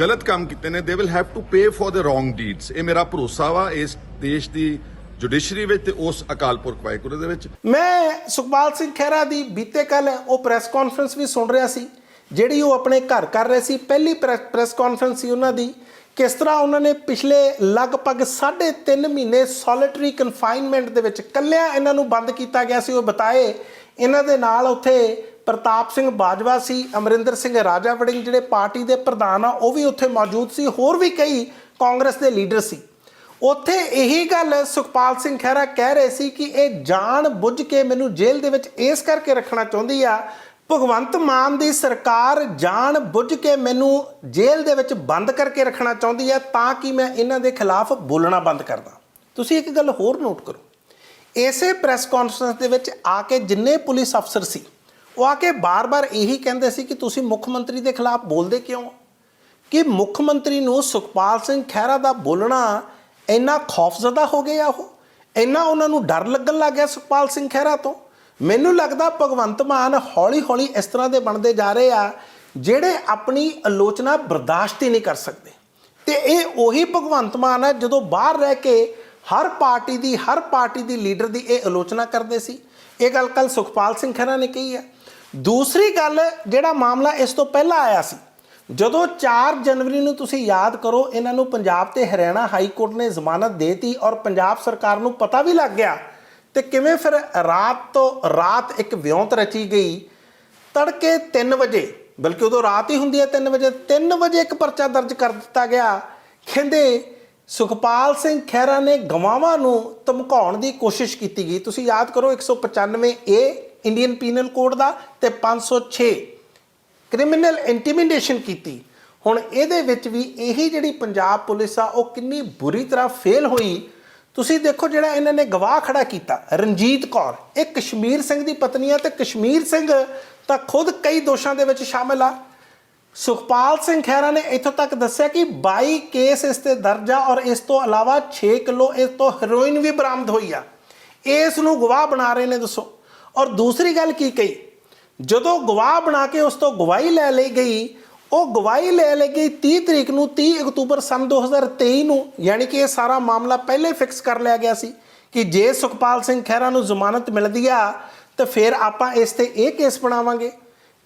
ਗਲਤ ਕੰਮ ਕੀਤੇ ਨੇ they will have to pay for the wrong deeds ਇਹ ਮੇਰਾ ਭਰੋਸਾ ਵਾ ਇਸ ਦੇਸ਼ ਦੀ ਜੁਡੀਸ਼ਰੀ ਵਿੱਚ ਤੇ ਉਸ ਅਕਾਲ ਪੁਰਖ ਵਾਹਿਗੁਰੂ ਦੇ ਵਿੱਚ। ਮੈਂ ਸੁਖਪਾਲ ਸਿੰਘ ਖਹਿਰਾ ਦੀ ਬੀਤੇ ਕੱਲ ਉਹ ਪ੍ਰੈਸ ਕਾਨਫਰੰਸ ਵੀ ਸੁਣ ਰਿਹਾ ਸੀ, ਜਿਹੜੀ ਉਹ ਆਪਣੇ ਘਰ ਕਰ ਰਹੇ ਸੀ, ਪਹਿਲੀ ਪ੍ਰੈਸ ਕਾਨਫਰੰਸ ਸੀ ਉਹਨਾਂ ਦੀ। ਕਿਸ ਤਰ੍ਹਾਂ ਉਹਨਾਂ ਨੇ ਪਿਛਲੇ ਲਗਭਗ 3.5 ਮਹੀਨੇ ਸੋਲਿਟਰੀ ਕਨਫਾਈਨਮੈਂਟ ਦੇ ਵਿੱਚ ਕੱਲਿਆਂ ਇਹਨਾਂ ਨੂੰ ਬੰਦ ਕੀਤਾ ਗਿਆ ਸੀ, ਉਹ ਬਤਾਏ। ਇਹਨਾਂ ਦੇ ਨਾਲ ਉੱਥੇ ਪ੍ਰਤਾਪ ਸਿੰਘ ਬਾਜਵਾ ਸੀ, ਅਮਰਿੰਦਰ ਸਿੰਘ ਰਾਜਾ ਵੜਿੰਗ ਜਿਹੜੇ ਪਾਰਟੀ ਦੇ ਪ੍ਰਧਾਨ ਆ, ਉਹ ਵੀ ਉੱਥੇ ਮੌਜੂਦ ਸੀ, ਹੋਰ ਵੀ ਕਈ ਕਾਂਗਰਸ ਦੇ ਲੀਡਰ ਸੀ। ਉੱਥੇ ਇਹੀ ਗੱਲ ਸੁਖਪਾਲ ਸਿੰਘ ਖਹਿਰਾ ਕਹਿ ਰਹੇ ਸੀ ਕਿ ਇਹ ਜਾਣ ਬੁੱਝ ਕੇ ਮੈਨੂੰ ਜੇਲ੍ਹ ਦੇ ਵਿੱਚ ਇਸ ਕਰਕੇ ਰੱਖਣਾ ਚਾਹੁੰਦੀ ਆ ਭਗਵੰਤ ਮਾਨ ਦੀ ਸਰਕਾਰ ਜਾਣ ਬੁੱਝ ਕੇ ਮੈਨੂੰ ਜੇਲ੍ਹ ਦੇ ਵਿੱਚ ਬੰਦ ਕਰਕੇ ਰੱਖਣਾ ਚਾਹੁੰਦੀ ਹੈ ਤਾਂ ਕਿ ਮੈਂ ਇਹਨਾਂ ਦੇ ਖਿਲਾਫ ਬੋਲਣਾ ਬੰਦ ਕਰਦਾ ਤੁਸੀਂ ਇੱਕ ਗੱਲ ਹੋਰ ਨੋਟ ਕਰੋ। ਇਸੇ ਪ੍ਰੈਸ ਕਾਨਫਰੰਸ ਦੇ ਵਿੱਚ ਆ ਕੇ ਜਿੰਨੇ ਪੁਲਿਸ ਅਫਸਰ ਸੀ, ਉਹ ਆ ਕੇ ਬਾਰ-ਬਾਰ ਇਹੀ ਕਹਿੰਦੇ ਸੀ ਕਿ ਤੁਸੀਂ ਮੁੱਖ ਮੰਤਰੀ ਦੇ ਖਿਲਾਫ ਬੋਲਦੇ ਕਿਉਂ? ਕਿ ਮੁੱਖ ਮੰਤਰੀ ਨੂੰ ਸੁਖਪਾਲ ਸਿੰਘ ਖਹਿਰਾ ਦਾ ਬੋਲਣਾ ਇੰਨਾ ਖੌਫਜ਼ਦਾ ਹੋ ਗਿਆ ਉਹ? ਇੰਨਾ ਉਹਨਾਂ ਨੂੰ ਡਰ ਲੱਗਣ ਲੱਗ ਗਿਆ ਸੁਖਪਾਲ ਸਿੰਘ ਖਹਿਰਾ ਤੋਂ? ਮੈਨੂੰ ਲੱਗਦਾ ਭਗਵੰਤ ਮਾਨ ਹੌਲੀ-ਹੌਲੀ ਇਸ ਤਰ੍ਹਾਂ ਦੇ ਬਣਦੇ ਜਾ ਰਹੇ ਆ, ਜਿਹੜੇ ਆਪਣੀ ਆਲੋਚਨਾ ਬਰਦਾਸ਼ਤ ਹੀ ਨਹੀਂ ਕਰ ਸਕਦੇ। ਤੇ ਇਹ ਉਹੀ ਭਗਵੰਤ ਮਾਨ ਹੈ ਜਦੋਂ ਬਾਹਰ ਰਹਿ ਕੇ ਹਰ ਪਾਰਟੀ ਦੀ, ਹਰ ਪਾਰਟੀ ਦੀ ਲੀਡਰ ਦੀ ਇਹ ਆਲੋਚਨਾ ਕਰਦੇ ਸੀ। ਇਹ ਗੱਲ ਕੱਲ ਸੁਖਪਾਲ ਸਿੰਘ ਖਹਿਰਾ ਨੇ ਕਹੀ ਹੈ ਦੂਸਰੀ ਗੱਲ, ਜਿਹੜਾ ਮਾਮਲਾ ਇਸ ਤੋਂ ਪਹਿਲਾਂ ਆਇਆ ਸੀ, ਜਦੋਂ 4 ਜਨਵਰੀ ਨੂੰ ਤੁਸੀਂ ਯਾਦ ਕਰੋ, ਇਹਨਾਂ ਨੂੰ ਪੰਜਾਬ ਤੇ ਹਰਿਆਣਾ ਹਾਈ ਕੋਰਟ ਨੇ ਜ਼ਮਾਨਤ ਦੇਤੀ ਔਰ ਪੰਜਾਬ ਸਰਕਾਰ ਨੂੰ ਪਤਾ ਵੀ ਲੱਗ ਗਿਆ ਤੇ ਕਿਵੇਂ ਫਿਰ ਰਾਤ ਤੋਂ ਰਾਤ ਇੱਕ ਵਿਉਂਤ ਰਚੀ ਗਈ? ਤੜਕੇ 3 ਵਜੇ, ਬਲਕਿ ਉਦੋਂ ਰਾਤ ਹੀ ਹੁੰਦੀ ਹੈ 3 ਵਜੇ 3 ਵਜੇ ਇੱਕ ਪਰਚਾ ਦਰਜ ਕਰ ਦਿੱਤਾ ਗਿਆ। ਕਹਿੰਦੇ ਸੁਖਪਾਲ ਸਿੰਘ ਖਹਿਰਾ ਨੇ ਗਵਾਹਾਂ ਨੂੰ ਧਮਕਾਉਣ ਦੀ ਕੋਸ਼ਿਸ਼ ਕੀਤੀ ਗਈ। ਤੁਸੀਂ ਯਾਦ ਕਰੋ 195 ਏ ਇੰਡੀਅਨ ਪੀਨਲ ਕੋਡ ਦਾ ਤੇ 506 ਕ੍ਰਿਮੀਨਲ ਇੰਟੀਮੀਡੇਸ਼ਨ ਕੀਤੀ। ਹੁਣ ਇਹਦੇ ਵਿੱਚ ਵੀ ਇਹੀ ਜਿਹੜੀ ਪੰਜਾਬ ਪੁਲਿਸ ਆ, ਉਹ ਕਿੰਨੀ ਬੁਰੀ ਤਰ੍ਹਾਂ ਫੇਲ ਹੋਈ ਤੁਸੀਂ ਦੇਖੋ ਜਿਹੜਾ ਇਹਨਾਂ ਨੇ ਗਵਾਹ ਖੜਾ ਕੀਤਾ, ਰਣਜੀਤ ਕੌਰ। ਇਹ ਕਸ਼ਮੀਰ ਸਿੰਘ ਦੀ ਪਤਨੀ ਆ ਤੇ ਕਸ਼ਮੀਰ ਸਿੰਘ ਤਾਂ ਖੁਦ ਕਈ ਦੋਸ਼ਾਂ ਦੇ ਵਿੱਚ ਸ਼ਾਮਿਲ ਆ। ਸੁਖਪਾਲ ਸਿੰਘ ਖਹਿਰਾ ਨੇ ਇੱਥੋਂ ਤੱਕ ਦੱਸਿਆ ਕਿ 22 ਕੇਸ ਇਸ ਤੇ ਦਰਜ ਆ ਔਰ ਇਸ ਤੋਂ ਇਲਾਵਾ 6 ਕਿਲੋ ਇਸ ਤੋਂ ਹੈਰੋਇਨ ਵੀ ਬਰਾਮਦ ਹੋਈ ਆ। ਇਸ ਨੂੰ ਗਵਾਹ ਬਣਾ ਰਹੇ ਨੇ, ਦੱਸੋ। ਔਰ ਦੂਸਰੀ ਗੱਲ ਕੀ ਕਹੀ? ਜਦੋਂ ਗਵਾਹ ਬਣਾ ਕੇ ਉਸ ਤੋਂ ਗਵਾਹੀ ਲੈ ਲਈ ਗਈ ਉਹ ਗਵਾਹੀ ਲੈ ਲਈ ਗਈ 30 ਤਰੀਕ ਨੂੰ 30 ਅਕਤੂਬਰ ਸਨ 2023 ਨੂੰ, ਯਾਨੀ ਕਿ ਇਹ ਸਾਰਾ ਮਾਮਲਾ ਪਹਿਲੇ ਫਿਕਸ ਕਰ ਲਿਆ ਗਿਆ ਸੀ ਕਿ ਜੇ ਸੁਖਪਾਲ ਸਿੰਘ ਖਹਿਰਾ ਨੂੰ ਜ਼ਮਾਨਤ ਮਿਲਦੀ ਆ, ਤਾਂ ਫਿਰ ਆਪਾਂ ਇਸ ਤੇ ਇਹ ਕੇਸ ਬਣਾਵਾਂਗੇ।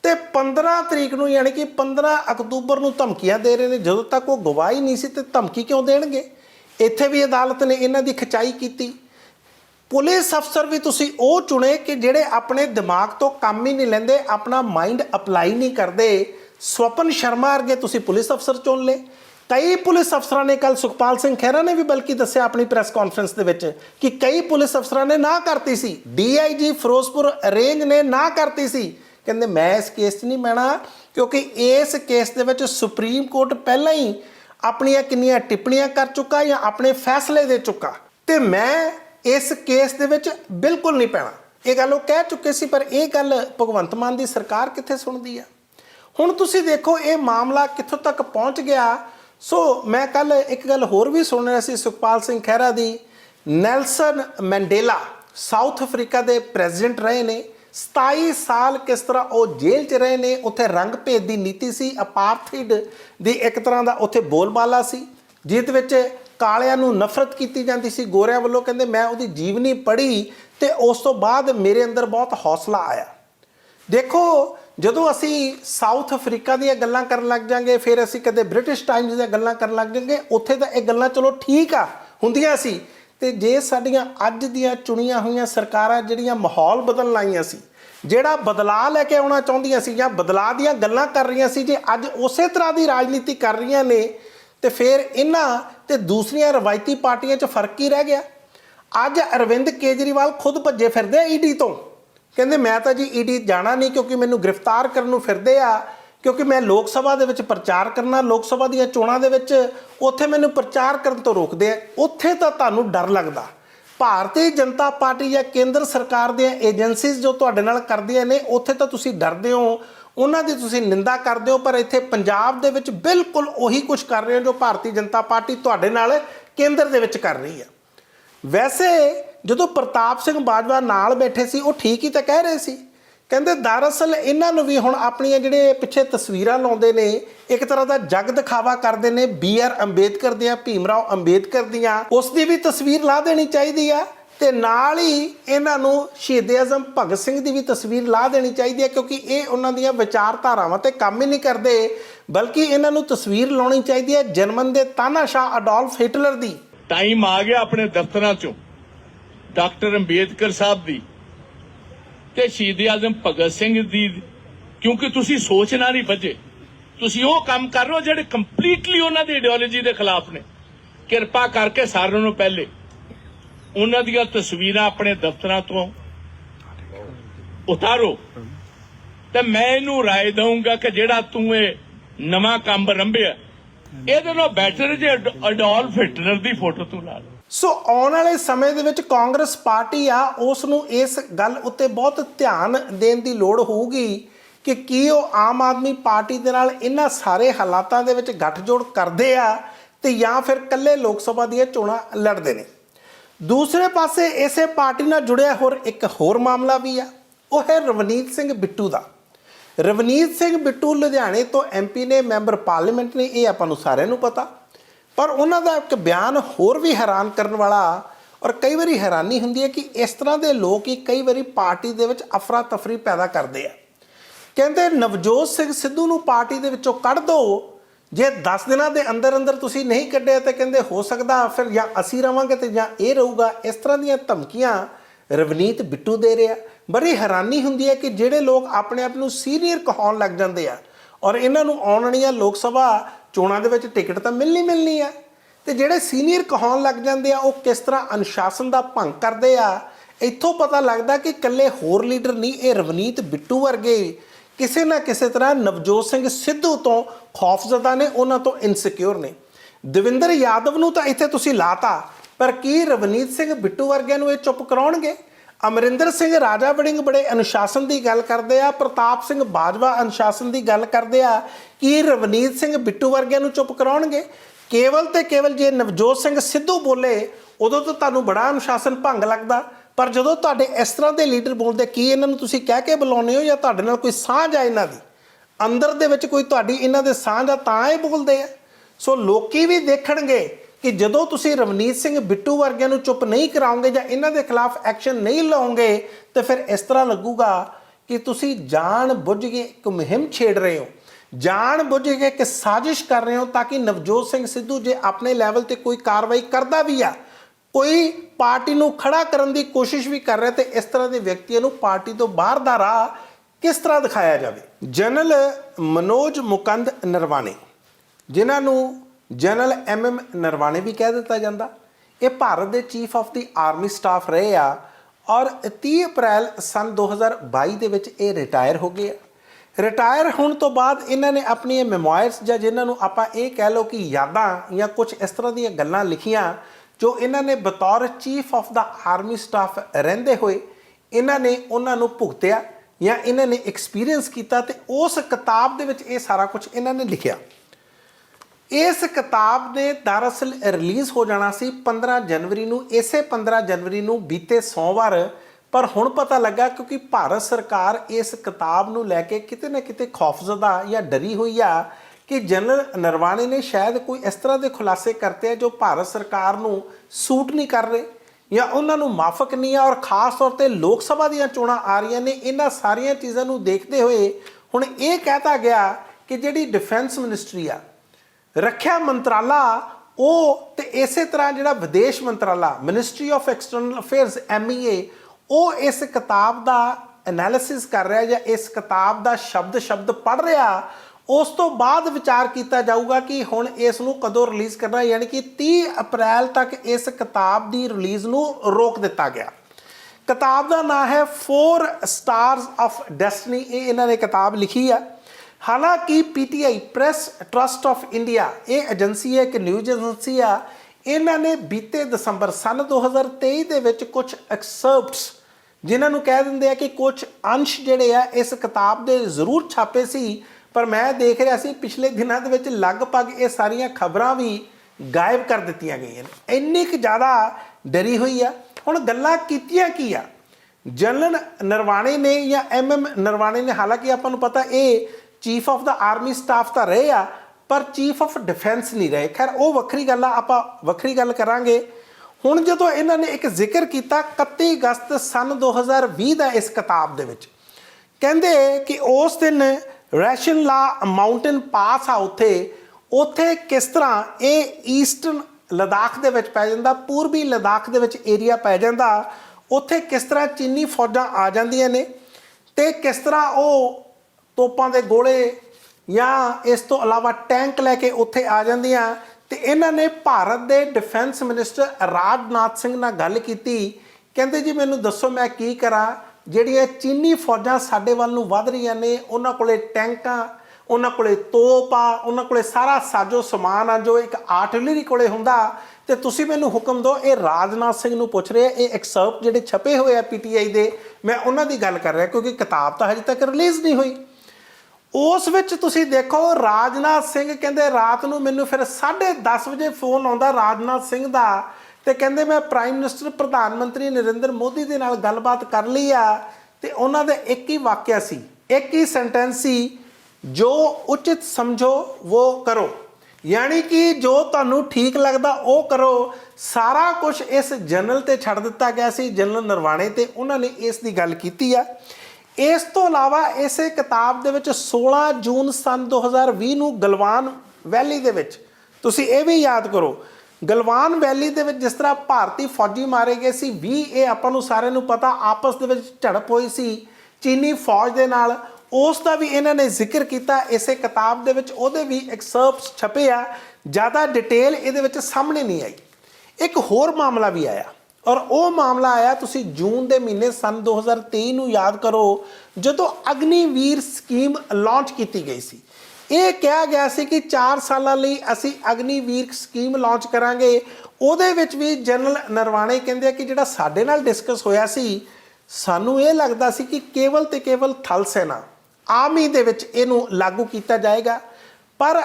ਤੇ 15 ਤਰੀਕ ਨੂੰ, ਯਾਨੀ ਕਿ 15 ਅਕਤੂਬਰ ਨੂੰ ਧਮਕੀਆਂ ਦੇ ਰਹੇ ਨੇ, ਜਦੋਂ ਤੱਕ ਉਹ ਗਵਾਹੀ ਨਹੀਂ ਸੀ, ਤੇ ਧਮਕੀ ਕਿਉਂ ਦੇਣਗੇ? ਇੱਥੇ ਵੀ ਅਦਾਲਤ ਨੇ ਇਹਨਾਂ ਦੀ ਖਚਾਈ ਕੀਤੀ। ਪੁਲਿਸ ਅਫਸਰ ਵੀ ਤੁਸੀਂ ਉਹ ਚੁਣੇ ਕਿ ਜਿਹੜੇ ਆਪਣੇ ਦਿਮਾਗ ਤੋਂ ਕੰਮ ਹੀ ਨਹੀਂ ਲੈਂਦੇ, ਆਪਣਾ ਮਾਈਂਡ ਅਪਲਾਈ ਨਹੀਂ ਕਰਦੇ ਸਵਪਨ ਸ਼ਰਮਾ ਵਰਗੇ ਤੁਸੀਂ ਪੁਲਿਸ ਅਫਸਰ ਚੁਣ ਲਏ। ਕਈ ਪੁਲਿਸ ਅਫਸਰਾਂ ਨੇ ਕੱਲ ਸੁਖਪਾਲ ਸਿੰਘ ਖਹਿਰਾ ਨੇ ਵੀ ਬਲਕਿ ਦੱਸਿਆ ਆਪਣੀ ਪ੍ਰੈਸ ਕਾਨਫਰੰਸ ਦੇ ਵਿੱਚ ਕਿ ਕਈ ਪੁਲਿਸ ਅਫਸਰਾਂ ਨੇ ਨਾ ਕਰਤੀ ਸੀ। ਡੀਆਈਜੀ ਫਿਰੋਜ਼ਪੁਰ ਰੇਂਜ ਨੇ ਨਾ ਕਰਤੀ ਸੀ। ਕਹਿੰਦੇ, ਮੈਂ ਇਸ ਕੇਸ 'ਚ ਨਹੀਂ ਮੈਣਾ ਕਿਉਂਕਿ ਇਸ ਕੇਸ ਦੇ ਵਿੱਚ ਸੁਪਰੀਮ ਕੋਰਟ ਪਹਿਲਾਂ ਹੀ ਆਪਣੀਆਂ ਕਿੰਨੀਆਂ ਟਿੱਪਣੀਆਂ ਕਰ ਚੁੱਕਾ ਜਾਂ ਆਪਣੇ ਫੈਸਲੇ ਦੇ ਚੁੱਕਾ। ਤੇ ਮੈਂ ਇਸ ਕੇਸ ਦੇ ਵਿੱਚ ਬਿਲਕੁਲ ਨਹੀਂ ਪੈਣਾ ਇਹ ਗੱਲ ਉਹ ਕਹਿ ਚੁੱਕੇ ਸੀ, ਪਰ ਇਹ ਗੱਲ ਭਗਵੰਤ ਮਾਨ ਦੀ ਸਰਕਾਰ ਕਿੱਥੇ ਸੁਣਦੀ ਆ? ਹੁਣ ਤੁਸੀਂ ਦੇਖੋ, ਇਹ ਮਾਮਲਾ ਕਿੱਥੋਂ ਤੱਕ ਪਹੁੰਚ ਗਿਆ? ਸੋ ਮੈਂ ਕੱਲ ਇੱਕ ਗੱਲ ਹੋਰ ਵੀ ਸੁਣ ਰਿਹਾ ਸੀ ਸੁਖਪਾਲ ਸਿੰਘ ਖਹਿਰਾ ਦੀ। ਨੈਲਸਨ ਮੈਂਡੇਲਾ ਸਾਊਥ ਅਫਰੀਕਾ ਦੇ ਪ੍ਰੈਜ਼ੀਡੈਂਟ ਰਹੇ ਨੇ। 27 ਸਾਲ ਕਿਸ ਤਰ੍ਹਾਂ ਉਹ ਜੇਲ੍ਹ 'ਚ ਰਹੇ ਨੇ, ਉੱਥੇ ਰੰਗ ਭੇਦ ਦੀ ਨੀਤੀ ਸੀ ਅਪਾਰਥਾਈਡ ਦੀ ਇੱਕ ਤਰ੍ਹਾਂ ਦਾ ਉੱਥੇ ਬੋਲਬਾਲਾ ਸੀ, ਜਿਸ ਵਿੱਚ ਕਾਲਿਆਂ ਨੂੰ ਨਫ਼ਰਤ ਕੀਤੀ ਜਾਂਦੀ ਸੀ। ਗੋਰਿਆਂ ਵੱਲੋਂ ਕਹਿੰਦੇ, ਮੈਂ ਉਹਦੀ ਜੀਵਨੀ ਪੜ੍ਹੀ ਤੇ ਉਸ ਤੋਂ ਬਾਅਦ ਮੇਰੇ ਅੰਦਰ ਬਹੁਤ ਹੌਸਲਾ ਆਇਆ। ਦੇਖੋ ਜਦੋਂ ਅਸੀਂ ਸਾਊਥ ਅਫਰੀਕਾ ਦੀਆਂ ਗੱਲਾਂ ਕਰਨ ਲੱਗ ਜਾਾਂਗੇ, ਫਿਰ ਅਸੀਂ ਕਦੇ ਬ੍ਰਿਟਿਸ਼ ਟਾਈਮਜ਼ ਦੀਆਂ ਗੱਲਾਂ ਕਰਨ ਲੱਗ ਜਾਾਂਗੇ, ਉੱਥੇ ਤਾਂ ਇਹ ਗੱਲਾਂ ਚਲੋ ਠੀਕ ਆ, ਹੁੰਦੀਆਂ ਸੀ। ਤੇ ਜੇ ਸਾਡੀਆਂ ਅੱਜ ਦੀਆਂ ਚੁਣੀਆਂ ਹੋਈਆਂ ਸਰਕਾਰਾਂ ਜਿਹੜੀਆਂ ਮਾਹੌਲ ਬਦਲਣ ਲਾਈਆਂ ਸੀ, ਜਿਹੜਾ ਬਦਲਾਅ ਲੈ ਕੇ ਆਉਣਾ ਚਾਹੁੰਦੀਆਂ ਸੀ ਜਾਂ ਬਦਲਾਅ ਦੀਆਂ ਗੱਲਾਂ ਕਰ ਰਹੀਆਂ ਸੀ, ਜੇ ਅੱਜ ਉਸੇ ਤਰ੍ਹਾਂ ਦੀ ਰਾਜਨੀਤੀ ਕਰ ਰਹੀਆਂ ਨੇ, ਤੇ ਫਿਰ ਇਹਨਾਂ ਤੇ ਦੂਸਰੀਆਂ ਰਵਾਇਤੀ ਪਾਰਟੀਆਂ 'ਚ ਫ਼ਰਕ ਹੀ ਰਹਿ ਗਿਆ? ਅੱਜ ਅਰਵਿੰਦ ਕੇਜਰੀਵਾਲ ਖੁਦ ਭੱਜੇ ਫਿਰਦੇ ਆ ਈਡੀ ਤੋਂ। ਕਹਿੰਦੇ, ਮੈਂ ਤਾਂ ਜੀ ਈਡੀ ਜਾਣਾ ਨਹੀਂ ਕਿਉਂਕਿ ਮੈਨੂੰ ਗ੍ਰਿਫਤਾਰ ਕਰਨ ਨੂੰ ਫਿਰਦੇ ਆ, ਕਿਉਂਕਿ ਮੈਂ ਲੋਕ ਸਭਾ ਦੇ ਵਿੱਚ ਪ੍ਰਚਾਰ ਕਰਨਾ, ਲੋਕ ਸਭਾ ਦੀਆਂ ਚੋਣਾਂ ਦੇ ਵਿੱਚ ਉੱਥੇ ਮੈਨੂੰ ਪ੍ਰਚਾਰ ਕਰਨ ਤੋਂ ਰੋਕਦੇ ਆ। ਉੱਥੇ ਤਾਂ ਤੁਹਾਨੂੰ ਡਰ ਲੱਗਦਾ। ਭਾਰਤੀ ਜਨਤਾ ਪਾਰਟੀ ਜਾਂ ਕੇਂਦਰ ਸਰਕਾਰ ਦੀਆਂ ਏਜੰਸੀਜ਼ ਜੋ ਤੁਹਾਡੇ ਨਾਲ ਕਰਦੀਆਂ ਨੇ, ਉੱਥੇ ਤਾਂ ਤੁਸੀਂ ਡਰਦੇ ਹੋ। ਉਹਨਾਂ ਦੀ ਤੁਸੀਂ ਨਿੰਦਾ ਕਰਦੇ ਹੋ, ਪਰ ਇੱਥੇ ਪੰਜਾਬ ਦੇ ਵਿੱਚ ਬਿਲਕੁਲ ਉਹੀ ਕੁਝ ਕਰ ਰਹੇ ਹੋ ਜੋ ਭਾਰਤੀ ਜਨਤਾ ਪਾਰਟੀ ਤੁਹਾਡੇ ਨਾਲ ਕੇਂਦਰ ਦੇ ਵਿੱਚ ਕਰ ਰਹੀ ਹੈ ਵੈਸੇ ਜਦੋਂ ਪ੍ਰਤਾਪ ਸਿੰਘ ਬਾਜਵਾ ਨਾਲ ਬੈਠੇ ਸੀ, ਉਹ ਠੀਕ ਹੀ ਤਾਂ ਕਹਿ ਰਹੇ ਸੀ। ਕਹਿੰਦੇ, ਦਰਅਸਲ ਇਹਨਾਂ ਨੂੰ ਵੀ ਹੁਣ ਆਪਣੀਆਂ ਜਿਹੜੇ ਪਿੱਛੇ ਤਸਵੀਰਾਂ ਲਾਉਂਦੇ ਨੇ, ਇੱਕ ਤਰ੍ਹਾਂ ਦਾ ਜਗ ਦਿਖਾਵਾ ਕਰਦੇ ਨੇ, ਬੀ ਆਰ ਅੰਬੇਦਕਰ ਦੀਆਂ ਭੀਮ ਰਾਓ ਅੰਬੇਦਕਰ ਦੀਆਂ, ਉਸ ਦੀ ਵੀ ਤਸਵੀਰ ਲਾ ਦੇਣੀ ਚਾਹੀਦੀ ਆ ਤੇ ਨਾਲ ਹੀ ਇਹਨਾਂ ਨੂੰ ਸ਼ਹੀਦ ਆਜ਼ਮ ਭਗਤ ਸਿੰਘ ਦੀ ਵੀ ਤਸਵੀਰ ਲਾ ਦੇਣੀ ਚਾਹੀਦੀ ਹੈ ਕਿਉਂਕਿ ਇਹ ਉਹਨਾਂ ਦੀਆਂ ਵਿਚਾਰਧਾਰਾਵਾਂ ਤੇ ਕੰਮ ਹੀ ਨਹੀਂ ਕਰਦੇ, ਬਲਕਿ ਇਹਨਾਂ ਨੂੰ ਤਸਵੀਰ ਲਾਉਣੀ ਚਾਹੀਦੀ ਹੈ ਜਨਮਨ ਦੇ ਤਾਨਾਸ਼ਾਹ ਅਡੋਲਫ ਹਿਟਲਰ ਦੀ। ਟਾਈਮ ਆ ਗਿਆ ਆਪਣੇ ਦਫ਼ਤਰਾਂ ਚੋਂ। ਡਾਕਟਰ ਅੰਬੇਦਕਰ ਸਾਹਿਬ ਦੀ ਤੇ ਸ਼ਹੀਦ ਆਜ਼ਮ ਭਗਤ ਸਿੰਘ ਦੀ, ਕਿਉਂਕਿ ਤੁਸੀਂ ਸੋਚ ਸੋਚਣਾ ਨਹੀਂ ਬੱਜੇ ਤੁਸੀਂ ਉਹ ਕੰਮ ਕਰ ਰਹੇ ਹੋ ਜਿਹੜੇ ਕੰਪਲੀਟਲੀ ਉਹਨਾਂ ਦੀ ਆਈਡੀਓਲੋਜੀ ਦੇ ਖਿਲਾਫ ਨੇ। ਕਿਰਪਾ ਕਰਕੇ ਸਾਰਿਆਂ ਨੂੰ ਪਹਿਲੇ ਉਹਨਾਂ ਦੀਆਂ ਤਸਵੀਰਾਂ ਆਪਣੇ ਦਫ਼ਤਰਾਂ ਤੋਂ ਉਤਾਰੋ। ਤੇ ਮੈਂ ਇਹਨੂੰ ਰਾਏ ਦਊਂਗਾ ਕਿ ਜਿਹੜਾ ਤੂੰ ਇਹ ਨਵਾਂ ਕੰਮ ਰੰਭਿਆ, ਇਹਦੇ ਨਾਲ ਬੈਟਰ ਜੇ ਅਡੋਲਫ ਹਿਟਲਰ ਦੀ ਫੋਟੋ ਤੂੰ ਲਾ ਲੈ। ਸੋ ਆਉਣ ਵਾਲੇ ਸਮੇਂ ਦੇ ਵਿੱਚ ਕਾਂਗਰਸ ਪਾਰਟੀ ਆ, ਉਸ ਨੂੰ ਇਸ ਗੱਲ ਉੱਤੇ ਬਹੁਤ ਧਿਆਨ ਦੇਣ ਦੀ ਲੋੜ ਹੋਊਗੀ ਕਿ ਕੀ ਉਹ ਆਮ ਆਦਮੀ ਪਾਰਟੀ ਦੇ ਨਾਲ ਇਹਨਾਂ ਸਾਰੇ ਹਾਲਾਤਾਂ ਦੇ ਵਿੱਚ ਗੱਠਜੋੜ ਕਰਦੇ ਆ ਤੇ ਜਾਂ ਫਿਰ ਇਕੱਲੇ ਲੋਕ ਸਭਾ ਦੀਆਂ ਚੋਣਾਂ ਲੜਦੇ ਨੇ। ਦੂਸਰੇ ਪਾਸੇ ਇਸੇ ਪਾਰਟੀ ਨਾਲ ਜੁੜਿਆ ਹੋਰ ਇੱਕ ਹੋਰ ਮਾਮਲਾ ਵੀ ਆ, ਉਹ ਹੈ ਰਵਨੀਤ ਸਿੰਘ ਬਿੱਟੂ ਦਾ। ਰਵਨੀਤ ਸਿੰਘ ਬਿੱਟੂ ਲੁਧਿਆਣੇ ਤੋਂ ਐਮਪੀ ਨੇ ਮੈਂਬਰ ਪਾਰਲੀਮੈਂਟ ਨੇ, ਇਹ ਆਪਾਂ ਨੂੰ ਸਾਰਿਆਂ ਨੂੰ ਪਤਾ। ਪਰ ਉਹਨਾਂ ਦਾ ਇੱਕ ਬਿਆਨ ਹੋਰ ਵੀ ਹੈਰਾਨ ਕਰਨ ਵਾਲਾ ਔਰ ਕਈ ਵਾਰੀ ਹੈਰਾਨੀ ਹੁੰਦੀ ਹੈ ਕਿ ਇਸ ਤਰ੍ਹਾਂ ਦੇ ਲੋਕ ਹੀ ਕਈ ਵਾਰੀ ਪਾਰਟੀ ਦੇ ਵਿੱਚ ਅਫਰਾ ਤਫਰੀ ਪੈਦਾ ਕਰਦੇ ਆ। ਕਹਿੰਦੇ, ਨਵਜੋਤ ਸਿੰਘ ਸਿੱਧੂ ਨੂੰ ਪਾਰਟੀ ਦੇ ਵਿੱਚੋਂ ਕੱਢ ਦਿਓ ਜੇ 10 ਦਿਨਾਂ ਦੇ ਅੰਦਰ ਅੰਦਰ ਤੁਸੀਂ ਨਹੀਂ ਕੱਢਿਆ ਤਾਂ ਕਹਿੰਦੇ ਹੋ ਸਕਦਾ ਫਿਰ ਜਾਂ ਅਸੀਂ ਰਵਾਂਗੇ ਤੇ ਜਾਂ ਇਹ ਰਹੂਗਾ। ਇਸ ਤਰ੍ਹਾਂ ਦੀਆਂ ਧਮਕੀਆਂ ਰਵਨੀਤ ਬਿੱਟੂ ਦੇ ਰਿਹਾ। ਬੜੀ ਹੈਰਾਨੀ ਹੁੰਦੀ ਹੈ ਕਿ ਜਿਹੜੇ ਲੋਕ ਆਪਣੇ ਆਪ ਨੂੰ ਸੀਨੀਅਰ ਕਹਾਉਣ ਲੱਗ ਜਾਂਦੇ ਆ ਔਰ ਇਹਨਾਂ ਨੂੰ ਆਉਣ ਵਾਲੀਆਂ ਲੋਕ ਸਭਾ ਚੋਣਾਂ ਦੇ ਵਿੱਚ ਟਿਕਟ ਤਾਂ ਮਿਲਣੀ ਮਿਲਣੀ ਆ। ਤੇ ਜਿਹੜੇ ਸੀਨੀਅਰ ਕਹਾਉਣ ਲੱਗ ਜਾਂਦੇ ਆ, ਉਹ ਕਿਸ ਤਰ੍ਹਾਂ ਅਨੁਸ਼ਾਸਨ ਦਾ ਭੰਗ ਕਰਦੇ ਆ, ਇੱਥੋਂ ਪਤਾ ਲੱਗਦਾ ਕਿ ਇਕੱਲੇ ਹੋਰ ਲੀਡਰ ਨਹੀਂ, ਇਹ ਰਵਨੀਤ ਬਿੱਟੂ ਵਰਗੇ ਕਿਸੇ ਨਾ ਕਿਸੇ ਤਰ੍ਹਾਂ ਨਵਜੋਤ ਸਿੰਘ ਸਿੱਧੂ ਤੋਂ ਖੌਫਜ਼ਦਾ ਨੇ, ਉਹਨਾਂ ਤੋਂ ਇਨਸਿਕਿਉਰ ਨੇ। ਦਵਿੰਦਰ ਯਾਦਵ ਨੂੰ ਤਾਂ ਇੱਥੇ ਤੁਸੀਂ ਲਾਤਾ, ਪਰ ਕੀ ਰਵਨੀਤ ਸਿੰਘ ਬਿੱਟੂ ਵਰਗਿਆਂ ਨੂੰ ਇਹ ਚੁੱਪ ਕਰਾਉਣਗੇ? ਅਮਰਿੰਦਰ ਸਿੰਘ ਰਾਜਾ ਵੜਿੰਗ ਬੜੇ ਅਨੁਸ਼ਾਸਨ ਦੀ ਗੱਲ ਕਰਦੇ ਆ, ਪ੍ਰਤਾਪ ਸਿੰਘ ਬਾਜਵਾ ਅਨੁਸ਼ਾਸਨ ਦੀ ਗੱਲ ਕਰਦੇ ਆ, ਕੀ ਰਵਨੀਤ ਸਿੰਘ ਬਿੱਟੂ ਵਰਗਿਆਂ ਨੂੰ ਚੁੱਪ ਕਰਾਉਣਗੇ? ਕੇਵਲ ਤੇ ਕੇਵਲ ਜੇ ਨਵਜੋਤ ਸਿੰਘ ਸਿੱਧੂ ਬੋਲੇ, ਉਦੋਂ ਤਾਂ ਤੁਹਾਨੂੰ ਬੜਾ ਅਨੁਸ਼ਾਸਨ ਭੰਗ ਲੱਗਦਾ। ਪਰ ਜਦੋਂ ਤੁਹਾਡੇ ਇਸ ਤਰ੍ਹਾਂ ਦੇ ਲੀਡਰ ਬੋਲਦੇ, ਕੀ ਇਹਨਾਂ ਨੂੰ ਤੁਸੀਂ ਕਹਿ ਕੇ ਬੁਲਾਉਂਦੇ ਹੋ ਜਾਂ ਤੁਹਾਡੇ ਨਾਲ ਕੋਈ ਸਾਂਝ ਆ ਇਹਨਾਂ ਦੀ? ਅੰਦਰ ਦੇ ਵਿੱਚ ਕੋਈ ਤੁਹਾਡੀ ਇਹਨਾਂ ਦੇ ਸਾਂਝ ਆ ਤਾਂ ਇਹ ਬੋਲਦੇ ਆ। ਸੋ ਲੋਕੀ ਵੀ ਦੇਖਣਗੇ ਕਿ ਜਦੋਂ ਤੁਸੀਂ ਰਵਨੀਤ ਸਿੰਘ ਬਿੱਟੂ ਵਰਗਿਆਂ ਨੂੰ ਚੁੱਪ ਨਹੀਂ ਕਰਾਓਗੇ ਜਾਂ ਇਹਨਾਂ ਦੇ ਖਿਲਾਫ ਐਕਸ਼ਨ ਨਹੀਂ ਲਾਉਂਗੇ, ਤੇ ਫਿਰ ਇਸ ਤਰ੍ਹਾਂ ਲੱਗੂਗਾ ਕਿ ਤੁਸੀਂ ਜਾਣ ਬੁੱਝ ਕੇ ਇੱਕ ਮੁਹਿੰਮ ਛੇੜ ਰਹੇ ਹੋ। ਜਾਣ ਬੁੱਝ ਕੇ ਇੱਕ ਸਾਜ਼ਿਸ਼ ਕਰ ਰਹੇ ਹੋ ਤਾਂ ਕਿ ਨਵਜੋਤ ਸਿੰਘ ਸਿੱਧੂ ਜੇ ਆਪਣੇ ਲੈਵਲ ਤੇ ਕੋਈ ਕਾਰਵਾਈ ਕਰਦਾ ਵੀ ਆ, ਕੋਈ ਪਾਰਟੀ ਨੂੰ ਖੜਾ ਕਰਨ ਦੀ ਕੋਸ਼ਿਸ਼ ਵੀ ਕਰ ਰਿਹਾ ਤੇ ਇਸ ਤਰ੍ਹਾਂ ਦੇ ਵਿਅਕਤੀਆਂ ਨੂੰ ਪਾਰਟੀ ਤੋਂ ਬਾਹਰ ਦਾ ਰਾਹ ਕਿਸ ਤਰ੍ਹਾਂ ਦਿਖਾਇਆ ਜਾਵੇ? ਜਨਰਲ ਮਨੋਜ ਮੁਕੰਦ ਨਰਵਾਣੇ, ਜਿਨ੍ਹਾਂ ਨੂੰ ਜਨਰਲ ਐਮ ਐਮ ਨਰਵਾਣੇ ਵੀ ਕਹਿ ਦਿੱਤਾ ਜਾਂਦਾ। ਇਹ ਭਾਰਤ ਦੇ chief of the army staff ਰਹੇ ਆ ਔਰ 30 ਅਪ੍ਰੈਲ ਸਨ 2022 ਦੇ ਵਿੱਚ ਇਹ ਰਿਟਾਇਰ ਹੋ ਗਏ ਆ। ਰਿਟਾਇਰ ਹੋਣ ਤੋਂ ਬਾਅਦ ਇਹਨਾਂ ਨੇ ਆਪਣੀਆਂ ਮੈਮੋਇਰਸ ਜਾਂ ਜਿਨ੍ਹਾਂ ਨੂੰ ਆਪਾਂ ਇਹ ਕਹਿ ਲਓ ਕਿ ਯਾਦਾਂ ਜਾਂ ਕੁਝ ਇਸ ਤਰ੍ਹਾਂ ਦੀਆਂ ਗੱਲਾਂ ਲਿਖੀਆਂ, ਜੋ ਇਹਨਾਂ ਨੇ ਬਤੌਰ chief of the army staff ਰਹਿੰਦੇ ਹੋਏ ਇਹਨਾਂ ਨੇ ਉਹਨਾਂ ਨੂੰ ਭੁਗਤਿਆ ਜਾਂ ਇਹਨਾਂ ਨੇ ਐਕਸਪੀਰੀਅੰਸ ਕੀਤਾ ਤੇ ਉਸ ਕਿਤਾਬ ਦੇ ਵਿੱਚ ਇਹ ਸਾਰਾ ਕੁਝ ਇਹਨਾਂ ਨੇ ਲਿਖਿਆ। ਇਸ ਕਿਤਾਬ ਨੇ ਦਰਅਸਲ ਰਿਲੀਜ਼ ਹੋ ਜਾਣਾ ਸੀ 15 ਜਨਵਰੀ ਨੂੰ, ਇਸੇ 15 ਜਨਵਰੀ ਨੂੰ ਬੀਤੇ ਸੋਮਵਾਰ। ਪਰ ਹੁਣ ਪਤਾ ਲੱਗਾ ਕਿਉਂਕਿ ਭਾਰਤ ਸਰਕਾਰ ਇਸ ਕਿਤਾਬ ਨੂੰ ਲੈ ਕੇ ਕਿਤੇ ਨਾ ਕਿਤੇ ਖੌਫਜ਼ਦਾ ਜਾਂ ਡਰੀ ਹੋਈ ਆ ਕਿ ਜਨਰਲ ਨਰਵਾਣੇ ਨੇ ਸ਼ਾਇਦ ਕੋਈ ਇਸ ਤਰ੍ਹਾਂ ਦੇ ਖੁਲਾਸੇ ਕਰਤੇ ਆ ਜੋ ਭਾਰਤ ਸਰਕਾਰ ਨੂੰ ਸੂਟ ਨਹੀਂ ਕਰ ਰਹੇ ਜਾਂ ਉਹਨਾਂ ਨੂੰ ਮਾਫਕ ਨਹੀਂ ਆ ਔਰ ਖਾਸ ਤੌਰ ਤੇ ਲੋਕ ਸਭਾ ਦੀਆਂ ਚੋਣਾਂ ਆ ਰਹੀਆਂ ਨੇ, ਇਹਨਾਂ ਸਾਰੀਆਂ ਚੀਜ਼ਾਂ ਨੂੰ ਦੇਖਦੇ ਹੋਏ ਹੁਣ ਇਹ ਕਹਿਤਾ ਗਿਆ ਕਿ ਜਿਹੜੀ ਡਿਫੈਂਸ ਮਿਨਿਸਟਰੀ ਆ ਰੱਖਿਆ ਮੰਤਰਾਲਾ, ਉਹ ਤੇ ਇਸੇ ਤਰ੍ਹਾਂ ਜਿਹੜਾ ਵਿਦੇਸ਼ ਮੰਤਰਾਲਾ Ministry of External Affairs MEA ਉਹ ਇਸ ਕਿਤਾਬ ਦਾ ਐਨਾਲਿਸਿਸ ਕਰ ਰਿਹਾ ਜਾਂ ਇਸ ਕਿਤਾਬ ਦਾ ਸ਼ਬਦ ਸ਼ਬਦ ਪੜ੍ਹ ਰਿਹਾ, ਉਸ ਤੋਂ ਬਾਅਦ ਵਿਚਾਰ ਕੀਤਾ ਜਾਊਗਾ ਕਿ ਹੁਣ ਇਸ ਨੂੰ ਕਦੋਂ ਰਿਲੀਜ਼ ਕਰਨਾ, ਯਾਨੀ ਕਿ 30 ਅਪ੍ਰੈਲ ਤੱਕ ਇਸ ਕਿਤਾਬ ਦੀ ਰਿਲੀਜ਼ ਨੂੰ ਰੋਕ ਦਿੱਤਾ ਗਿਆ। ਕਿਤਾਬ ਦਾ ਨਾਮ ਹੈ 4 ਸਟਾਰਸ ਆਫ ਡੈਸਟਨੀ ਇਹ ਇਹਨਾਂ ਨੇ ਕਿਤਾਬ ਲਿਖੀ ਆ। ਹਾਲਾਂਕਿ PTI press trust of India, ਇਹ ਏਜੰਸੀ ਹੈ ਇੱਕ ਨਿਊਜ਼ ਏਜੰਸੀ ਆ, ਇਹਨਾਂ ਨੇ ਬੀਤੇ ਦਸੰਬਰ ਸਨ 2023 ਦੇ ਵਿੱਚ ਕੁਝ ਐਕਸਰਪਟਸ ਜਿਨ੍ਹਾਂ ਨੂੰ ਕਹਿ ਦਿੰਦੇ ਆ ਕਿ ਕੁਝ ਅੰਸ਼ ਜਿਹੜੇ ਆ, ਇਸ ਕਿਤਾਬ ਦੇ ਜ਼ਰੂਰ ਛਾਪੇ ਸੀ, ਪਰ ਮੈਂ ਦੇਖ ਰਿਹਾ ਸੀ ਪਿਛਲੇ ਦਿਨਾਂ ਦੇ ਵਿੱਚ ਲਗਭਗ ਇਹ ਸਾਰੀਆਂ ਖਬਰਾਂ ਵੀ ਗਾਇਬ ਕਰ ਦਿੱਤੀਆਂ ਗਈਆਂ ਨੇ। ਇੰਨੀ ਕੁ ਜ਼ਿਆਦਾ ਡਰੀ ਹੋਈ ਆ। ਹੁਣ ਗੱਲਾਂ ਕੀਤੀਆਂ ਕੀ ਆ? ਜਨਰਲ ਨਰਵਾਣੇ ਨੇ ਜਾਂ ਐਮਐਮ ਨਰਵਾਣੇ ਨੇ, ਹਾਲਾਂਕਿ ਆਪਾਂ ਨੂੰ ਪਤਾ ਇਹ chief of the army staff ਤਾਂ ਰਹੇ ਆ, ਪਰ ਚੀਫ ਆਫ ਡਿਫੈਂਸ ਨਹੀਂ ਰਹੇ। ਖੈਰ, ਉਹ ਵੱਖਰੀ ਗੱਲ ਆ, ਆਪਾਂ ਵੱਖਰੀ ਗੱਲ ਕਰਾਂਗੇ। ਹੁਣ ਜਦੋਂ ਇਹਨਾਂ ਨੇ ਇੱਕ ਜ਼ਿਕਰ ਕੀਤਾ 31 ਅਗਸਤ ਸਨ 2020 ਦਾ ਇਸ ਕਿਤਾਬ ਦੇ ਵਿੱਚ, ਕਹਿੰਦੇ ਕਿ ਉਸ ਦਿਨ ਰੈਸ਼ਨ ਲਾ ਮਾਊਂਟੇਨ ਪਾਸ ਆ ਉੱਥੇ ਉੱਥੇ ਕਿਸ ਤਰ੍ਹਾਂ ਇਹ ਈਸਟਰਨ ਲਦਾਖ ਦੇ ਵਿੱਚ ਪੈ ਜਾਂਦਾ, ਪੂਰਬੀ ਲਦਾਖ ਦੇ ਵਿੱਚ ਏਰੀਆ ਪੈ ਜਾਂਦਾ, ਉੱਥੇ ਕਿਸ ਤਰ੍ਹਾਂ ਚੀਨੀ ਫੌਜਾਂ ਆ ਜਾਂਦੀਆਂ ਨੇ ਤੇ ਕਿਸ ਤਰ੍ਹਾਂ ਉਹ ਤੋਪਾਂ ਦੇ ਗੋਲੇ ਜਾਂ ਇਸ ਤੋਂ ਇਲਾਵਾ ਟੈਂਕ ਲੈ ਕੇ ਉੱਥੇ ਆ ਜਾਂਦੀਆਂ ਤੇ ਇਹਨਾਂ ਨੇ ਭਾਰਤ ਦੇ ਡਿਫੈਂਸ ਮਿਨਿਸਟਰ ਰਾਜਨਾਥ ਸਿੰਘ ਨਾਲ ਗੱਲ ਕੀਤੀ। ਕਹਿੰਦੇ, ਜੀ ਮੈਨੂੰ ਦੱਸੋ ਮੈਂ ਕੀ ਕਰਾਂ? ਜਿਹੜੀਆਂ ਚੀਨੀ ਫੌਜਾਂ ਸਾਡੇ ਵੱਲ ਨੂੰ ਵੱਧ ਰਹੀਆਂ ਨੇ, ਉਹਨਾਂ ਕੋਲੇ ਟੈਂਕਾਂ, ਉਹਨਾਂ ਕੋਲੇ ਤੋਪ ਆ, ਉਹਨਾਂ ਕੋਲੇ ਸਾਰਾ ਸਾਜੋ ਸਮਾਨ ਆ, ਜੋ ਇੱਕ ਆਰਟਿਲਰੀ ਕੋਲੇ ਹੁੰਦਾ, ਤੇ ਤੁਸੀਂ ਮੈਨੂੰ ਹੁਕਮ ਦਿਓ, ਇਹ ਰਾਜਨਾਥ ਸਿੰਘ ਨੂੰ ਪੁੱਛ ਰਿਹਾ, ਇਹ ਐਕਸਰਪਟ ਜਿਹੜੇ ਛਪੇ ਹੋਏ ਆ ਪੀਟੀਆਈ ਦੇ, ਮੈਂ ਉਹਨਾਂ ਦੀ ਗੱਲ ਕਰ ਰਿਹਾ, ਕਿਉਂਕਿ ਕਿਤਾਬ ਤਾਂ ਹਜੇ ਤੱਕ ਰਿਲੀਜ਼ ਨਹੀਂ ਹੋਈ। ਉਸ ਵਿੱਚ ਤੁਸੀਂ ਦੇਖੋ, ਰਾਜਨਾਥ ਸਿੰਘ ਕਹਿੰਦੇ ਰਾਤ ਨੂੰ ਮੈਨੂੰ ਫਿਰ 10:30 ਵਜੇ ਫੋਨ ਆਉਂਦਾ ਰਾਜਨਾਥ ਸਿੰਘ ਦਾ ਤੇ ਕਹਿੰਦੇ ਮੈਂ ਪ੍ਰਾਈਮ ਮਿਨਿਸਟਰ ਪ੍ਰਧਾਨ ਮੰਤਰੀ ਨਰਿੰਦਰ ਮੋਦੀ ਦੇ ਨਾਲ ਗੱਲਬਾਤ ਕਰ ਲਈ ਆ ਤੇ ਉਹਨਾਂ ਦਾ ਇੱਕ ਹੀ ਵਾਕਿਆ ਸੀ, ਇੱਕ ਹੀ ਸੈਂਟੈਂਸ ਸੀ, ਜੋ ਉਚਿਤ ਸਮਝੋ, ਉਹ ਕਰੋ। ਯਾਨੀ ਕਿ ਜੋ ਤੁਹਾਨੂੰ ਠੀਕ ਲੱਗਦਾ, ਉਹ ਕਰੋ। ਸਾਰਾ ਕੁਝ ਇਸ ਜਨਰਲ ਤੇ ਛੱਡ ਦਿੱਤਾ ਗਿਆ ਸੀ ਜਨਰਲ ਨਰਵਾਣੇ ਤੇ ਉਹਨਾਂ ਨੇ ਇਸ ਦੀ ਗੱਲ ਕੀਤੀ ਆ। ਇਸ ਤੋਂ ਇਲਾਵਾ ਇਸੇ ਕਿਤਾਬ ਦੇ ਵਿੱਚ 16 ਜੂਨ ਸਨ 2020 ਨੂੰ ਗਲਵਾਨ ਵੈਲੀ ਦੇ ਵਿੱਚ, ਤੁਸੀਂ ਇਹ ਵੀ ਯਾਦ ਕਰੋ, ਗਲਵਾਨ ਵੈਲੀ ਦੇ ਵਿੱਚ ਜਿਸ ਤਰ੍ਹਾਂ ਭਾਰਤੀ ਫੌਜੀ ਮਾਰੇ ਗਏ ਸੀ 20 ਇਹ ਆਪਾਂ ਨੂੰ ਸਾਰਿਆਂ ਨੂੰ ਪਤਾ, ਆਪਸ ਦੇ ਵਿੱਚ ਝੜਪ ਹੋਈ ਸੀ, ਚੀਨੀ ਫੌਜ ਦੇ ਨਾਲ, ਉਸ ਦਾ ਵੀ ਇਹਨਾਂ ਨੇ ਜ਼ਿਕਰ ਕੀਤਾ, ਇਸੇ ਕਿਤਾਬ ਦੇ ਵਿੱਚ ਉਹਦੇ ਵੀ ਐਕਸਰਪਟਸ ਛਪੇ ਆ, ਜ਼ਿਆਦਾ ਡਿਟੇਲ ਇਹਦੇ ਵਿੱਚ ਸਾਹਮਣੇ ਨਹੀਂ ਆਈ। ਇੱਕ ਹੋਰ ਮਾਮਲਾ ਵੀ ਆਇਆ। ਔਰ ਉਹ ਮਾਮਲਾ ਆਇਆ, ਤੁਸੀਂ ਜੂਨ ਦੇ ਮਹੀਨੇ ਸਨ 2023 ਨੂੰ ਯਾਦ ਕਰੋ, ਜਦੋਂ ਅਗਨੀਵੀਰ ਸਕੀਮ ਲਾਂਚ ਕੀਤੀ ਗਈ ਸੀ। ਇਹ ਕਿਹਾ ਗਿਆ ਸੀ ਕਿ 4 ਸਾਲਾਂ ਲਈ ਅਸੀਂ ਅਗਨੀਵੀਰ ਸਕੀਮ ਲਾਂਚ ਕਰਾਂਗੇ। ਉਹਦੇ ਵਿੱਚ ਵੀ ਜਨਰਲ ਨਰਵਾਣੇ ਕਹਿੰਦੇ ਆ ਕਿ ਜਿਹੜਾ ਸਾਡੇ ਨਾਲ ਡਿਸਕਸ ਹੋਇਆ ਸੀ, ਸਾਨੂੰ ਇਹ ਲੱਗਦਾ ਸੀ ਕਿ ਕੇਵਲ ਤੇ ਕੇਵਲ ਥਲ ਸੈਨਾ ਆਰਮੀ ਦੇ ਵਿੱਚ ਇਹਨੂੰ ਲਾਗੂ ਕੀਤਾ ਜਾਏਗਾ। ਪਰ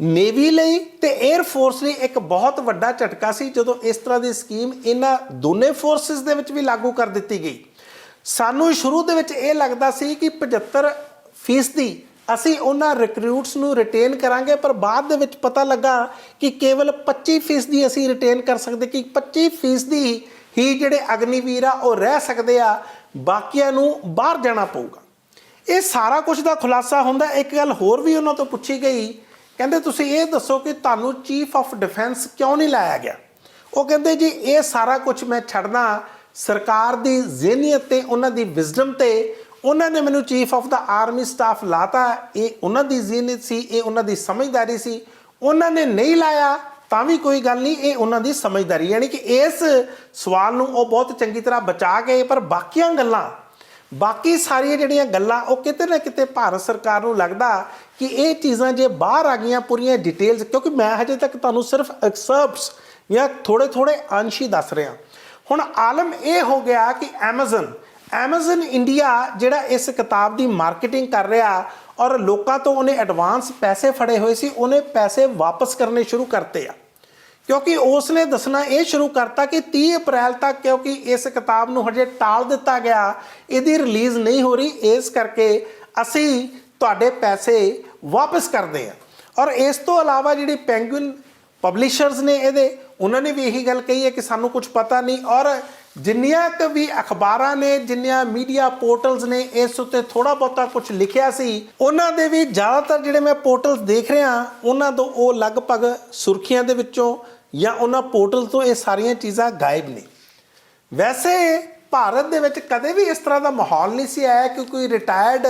ਨੇਵੀ ਲਈ ਤੇ 에ਅਰ ਫੋਰਸ ਲਈ ਇੱਕ ਬਹੁਤ ਵੱਡਾ ਝਟਕਾ ਸੀ ਜਦੋਂ ਇਸ ਤਰ੍ਹਾਂ ਦੀ ਸਕੀਮ ਇਹਨਾਂ ਦੋਨੇ ਫੋਰਸਸ ਦੇ ਵਿੱਚ ਵੀ ਲਾਗੂ ਕਰ ਦਿੱਤੀ ਗਈ। ਸਾਨੂੰ ਸ਼ੁਰੂ ਦੇ ਵਿੱਚ ਇਹ ਲੱਗਦਾ ਸੀ ਕਿ 75 ਫੀਸਦੀ ਅਸੀਂ ਉਹਨਾਂ ਰਿਕਰੂਟਸ ਨੂੰ ਰਿਟੇਨ ਕਰਾਂਗੇ, ਪਰ ਬਾਅਦ ਦੇ ਵਿੱਚ ਪਤਾ ਲੱਗਾ ਕਿ ਕੇਵਲ 25 ਫੀਸਦੀ ਅਸੀਂ ਰਿਟੇਨ ਕਰ ਸਕਦੇ ਕਿ 25 ਫੀਸਦੀ ਹੀ ਜਿਹੜੇ ਅਗਨੀਵੀਰ ਆ, ਉਹ ਰਹਿ ਸਕਦੇ ਆ, ਬਾਕੀਆਂ ਨੂੰ ਬਾਹਰ ਜਾਣਾ ਪਊਗਾ। ਇਹ ਸਾਰਾ ਕੁਝ ਦਾ ਖੁਲਾਸਾ ਹੁੰਦਾ। ਇੱਕ ਗੱਲ ਹੋਰ ਵੀ ਉਹਨਾਂ ਤੋਂ ਪੁੱਛੀ ਗਈ ਕਹਿੰਦੇ ਤੁਸੀਂ ਇਹ ਦੱਸੋ ਕਿ ਤੁਹਾਨੂੰ ਚੀਫ ਆਫ ਡਿਫੈਂਸ ਕਿਉਂ ਨਹੀਂ ਲਾਇਆ ਗਿਆ? ਉਹ ਕਹਿੰਦੇ ਜੀ, ਇਹ ਸਾਰਾ ਕੁਝ ਮੈਂ ਛੱਡਣਾ, ਸਰਕਾਰ ਦੀ ਜ਼ਿਹਨੀਅਤ ਤੇ, ਉਹਨਾਂ ਦੀ ਵਿਜ਼ਡਮ ਤੇ, ਉਹਨਾਂ ਨੇ ਮੈਨੂੰ chief of the army staff ਲਾਤਾ, ਇਹ ਉਹਨਾਂ ਦੀ ਜ਼ਿਹਨੀਅਤ ਸੀ, ਇਹ ਉਹਨਾਂ ਦੀ ਸਮਝਦਾਰੀ ਸੀ। ਉਹਨਾਂ ਨੇ ਨਹੀਂ ਲਾਇਆ, ਤਾਂ ਵੀ ਕੋਈ ਗੱਲ ਨਹੀਂ, ਇਹ ਉਹਨਾਂ ਦੀ ਸਮਝਦਾਰੀ। ਯਾਨੀ ਕਿ ਇਸ ਸਵਾਲ ਨੂੰ ਉਹ ਬਹੁਤ ਚੰਗੀ ਤਰ੍ਹਾਂ ਬਚਾ ਕੇ, ਪਰ ਬਾਕੀਆਂ ਗੱਲਾਂ ਬਾਕੀ ਸਾਰੀਆਂ ਜਿਹੜੀਆਂ ਗੱਲਾਂ, ਉਹ ਕਿਤੇ ਨਾ ਕਿਤੇ ਭਾਰਤ ਸਰਕਾਰ ਨੂੰ ਲੱਗਦਾ ਕਿ ਇਹ ਚੀਜ਼ਾਂ ਜੇ ਬਾਹਰ ਆ ਗਈਆਂ ਪੂਰੀਆਂ ਡਿਟੇਲਸ ਕਿਉਂਕਿ ਮੈਂ ਹਜੇ ਤੱਕ ਤੁਹਾਨੂੰ ਸਿਰਫ ਐਕਸਰਪਟਸ ਜਾਂ ਥੋੜੇ ਥੋੜੇ ਅੰਸ਼ ਹੀ ਦੱਸ ਰਿਹਾ। ਹੁਣ ਆਲਮ ਇਹ ਹੋ ਗਿਆ ਕਿ Amazon Amazon ਇੰਡੀਆ ਜਿਹੜਾ ਇਸ ਕਿਤਾਬ ਦੀ ਮਾਰਕੀਟਿੰਗ ਕਰ ਰਿਹਾ ਔਰ ਲੋਕਾਂ ਤੋਂ ਉਹਨੇ ਐਡਵਾਂਸ ਪੈਸੇ ਫੜੇ ਹੋਏ ਸੀ, ਉਹਨੇ ਪੈਸੇ ਵਾਪਸ ਕਰਨੇ ਸ਼ੁਰੂ ਕਰਤੇ ਆ। ਕਿਉਂਕਿ ਉਸ ਨੇ ਦੱਸਣਾ ਇਹ ਸ਼ੁਰੂ ਕਰਤਾ ਕਿ 30 ਅਪ੍ਰੈਲ ਤੱਕ, ਕਿਉਂਕਿ ਇਸ ਕਿਤਾਬ ਨੂੰ ਹਜੇ ਟਾਲ ਦਿੱਤਾ ਗਿਆ, ਇਹਦੀ ਰਿਲੀਜ਼ ਨਹੀਂ ਹੋ ਰਹੀ, ਇਸ ਕਰਕੇ ਅਸੀਂ ਤੁਹਾਡੇ ਪੈਸੇ ਵਾਪਸ ਕਰਦੇ ਆ ਔਰ ਇਸ ਤੋਂ ਇਲਾਵਾ ਜਿਹੜੀ ਪੈਂਗੁਇਨ ਪਬਲਿਸ਼ਰਸ ਨੇ ਇਹਦੇ, ਉਹਨਾਂ ਨੇ ਵੀ ਇਹੀ ਗੱਲ ਕਹੀ ਹੈ ਕਿ ਸਾਨੂੰ ਕੁਝ ਪਤਾ ਨਹੀਂ, ਔਰ ਜਿੰਨੀਆਂ ਕੁ ਵੀ ਅਖਬਾਰਾਂ ਨੇ, ਜਿੰਨੀਆਂ ਮੀਡੀਆ ਪੋਰਟਲਸ ਨੇ, ਇਸ ਉੱਤੇ ਥੋੜਾ ਬਹੁਤਾ ਕੁਝ ਲਿਖਿਆ ਸੀ, ਉਹਨਾਂ ਦੇ ਵੀ ਜ਼ਿਆਦਾਤਰ ਜਿਹੜੇ ਮੈਂ ਪੋਰਟਲਸ ਦੇਖ ਰਿਹਾ, ਉਹਨਾਂ ਤੋਂ ਉਹ ਲਗਭਗ ਸੁਰਖੀਆਂ ਦੇ ਵਿੱਚੋਂ ਜਾਂ ਉਹਨਾਂ ਪੋਰਟਲ ਤੋਂ ਇਹ ਸਾਰੀਆਂ ਚੀਜ਼ਾਂ ਗਾਇਬ ਨੇ। ਵੈਸੇ ਭਾਰਤ ਦੇ ਵਿੱਚ ਕਦੇ ਵੀ ਇਸ ਤਰ੍ਹਾਂ ਦਾ ਮਾਹੌਲ ਨਹੀਂ ਸੀ ਆਇਆ ਕਿ ਕੋਈ ਰਿਟਾਇਰਡ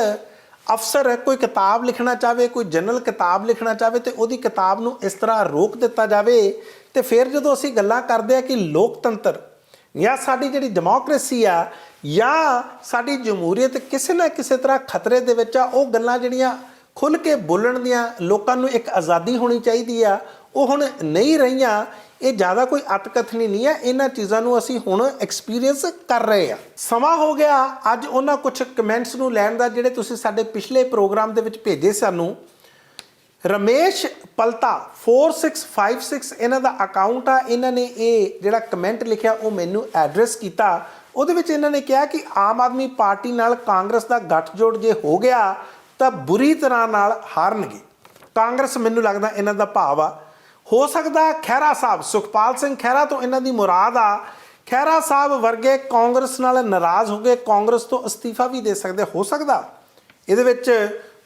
ਅਫਸਰ ਕੋਈ ਕਿਤਾਬ ਲਿਖਣਾ ਚਾਹਵੇ, ਕੋਈ ਜਨਰਲ ਕਿਤਾਬ ਲਿਖਣਾ ਚਾਹਵੇ ਤੇ ਉਹਦੀ ਕਿਤਾਬ ਨੂੰ ਇਸ ਤਰ੍ਹਾਂ ਰੋਕ ਦਿੱਤਾ ਜਾਵੇ ਤੇ ਫਿਰ ਜਦੋਂ ਅਸੀਂ ਗੱਲਾਂ ਕਰਦੇ ਆ ਕਿ ਲੋਕਤੰਤਰ ਜਾਂ ਸਾਡੀ ਜਿਹੜੀ ਡੈਮੋਕ੍ਰੇਸੀ ਆ, ਜਾਂ ਸਾਡੀ ਜਮਹੂਰੀਅਤ ਕਿਸੇ ਨਾ ਕਿਸੇ ਤਰ੍ਹਾਂ ਖਤਰੇ ਦੇ ਵਿੱਚ ਆ, ਉਹ ਗੱਲਾਂ ਜਿਹੜੀਆਂ ਖੁੱਲ ਕੇ ਬੋਲਣ ਦੀਆਂ ਲੋਕਾਂ ਨੂੰ ਇੱਕ ਆਜ਼ਾਦੀ ਹੋਣੀ ਚਾਹੀਦੀ ਆ, ਉਹ ਹੁਣ ਨਹੀਂ ਰਹੀਆਂ। ਇਹ ਜ਼ਿਆਦਾ ਕੋਈ ਅਤਕਥਨੀ ਨਹੀਂ ਆ, ਇਹਨਾਂ ਚੀਜ਼ਾਂ ਨੂੰ ਅਸੀਂ ਹੁਣ ਐਕਸਪੀਰੀਅੰਸ ਕਰ ਰਹੇ ਆ। ਸਮਾਂ ਹੋ ਗਿਆ, ਅੱਜ ਉਹਨਾਂ ਕੁਝ ਕਮੈਂਟਸ ਨੂੰ ਲੈਣ ਦਾ, ਜਿਹੜੇ ਤੁਸੀਂ ਸਾਡੇ ਪਿਛਲੇ ਪ੍ਰੋਗਰਾਮ ਦੇ ਵਿੱਚ ਭੇਜੇ ਸਾਨੂੰ। ਰਮੇਸ਼ ਪਲਤਾ 4656 ਇਹਨਾਂ ਦਾ ਅਕਾਊਂਟ ਆ, ਇਹਨਾਂ ਨੇ ਇਹ ਜਿਹੜਾ ਕਮੈਂਟ ਲਿਖਿਆ, ਉਹ ਮੈਨੂੰ ਐਡਰੈਸ ਕੀਤਾ। ਉਹਦੇ ਵਿੱਚ ਇਹਨਾਂ ਨੇ ਕਿਹਾ ਕਿ ਆਮ ਆਦਮੀ ਪਾਰਟੀ ਨਾਲ ਕਾਂਗਰਸ ਦਾ ਗੱਠਜੋੜ ਜੇ ਹੋ ਗਿਆ, ਤਾਂ ਬੁਰੀ ਤਰ੍ਹਾਂ ਨਾਲ ਹਾਰਨਗੇ। ਕਾਂਗਰਸ ਮੈਨੂੰ ਲੱਗਦਾ ਇਹਨਾਂ ਦਾ ਭਾਵ ਆ। ਹੋ ਸਕਦਾ ਖਹਿਰਾ ਸਾਹਿਬ, ਸੁਖਪਾਲ ਸਿੰਘ ਖਹਿਰਾ ਤੋਂ ਇਹਨਾਂ ਦੀ ਮੁਰਾਦ ਆ। ਖਹਿਰਾ ਸਾਹਿਬ ਵਰਗੇ ਕਾਂਗਰਸ ਨਾਲ ਨਾਰਾਜ਼ ਹੋ ਕੇ ਕਾਂਗਰਸ ਤੋਂ ਅਸਤੀਫਾ ਵੀ ਦੇ ਸਕਦੇ, ਹੋ ਸਕਦਾ। ਇਹਦੇ ਵਿੱਚ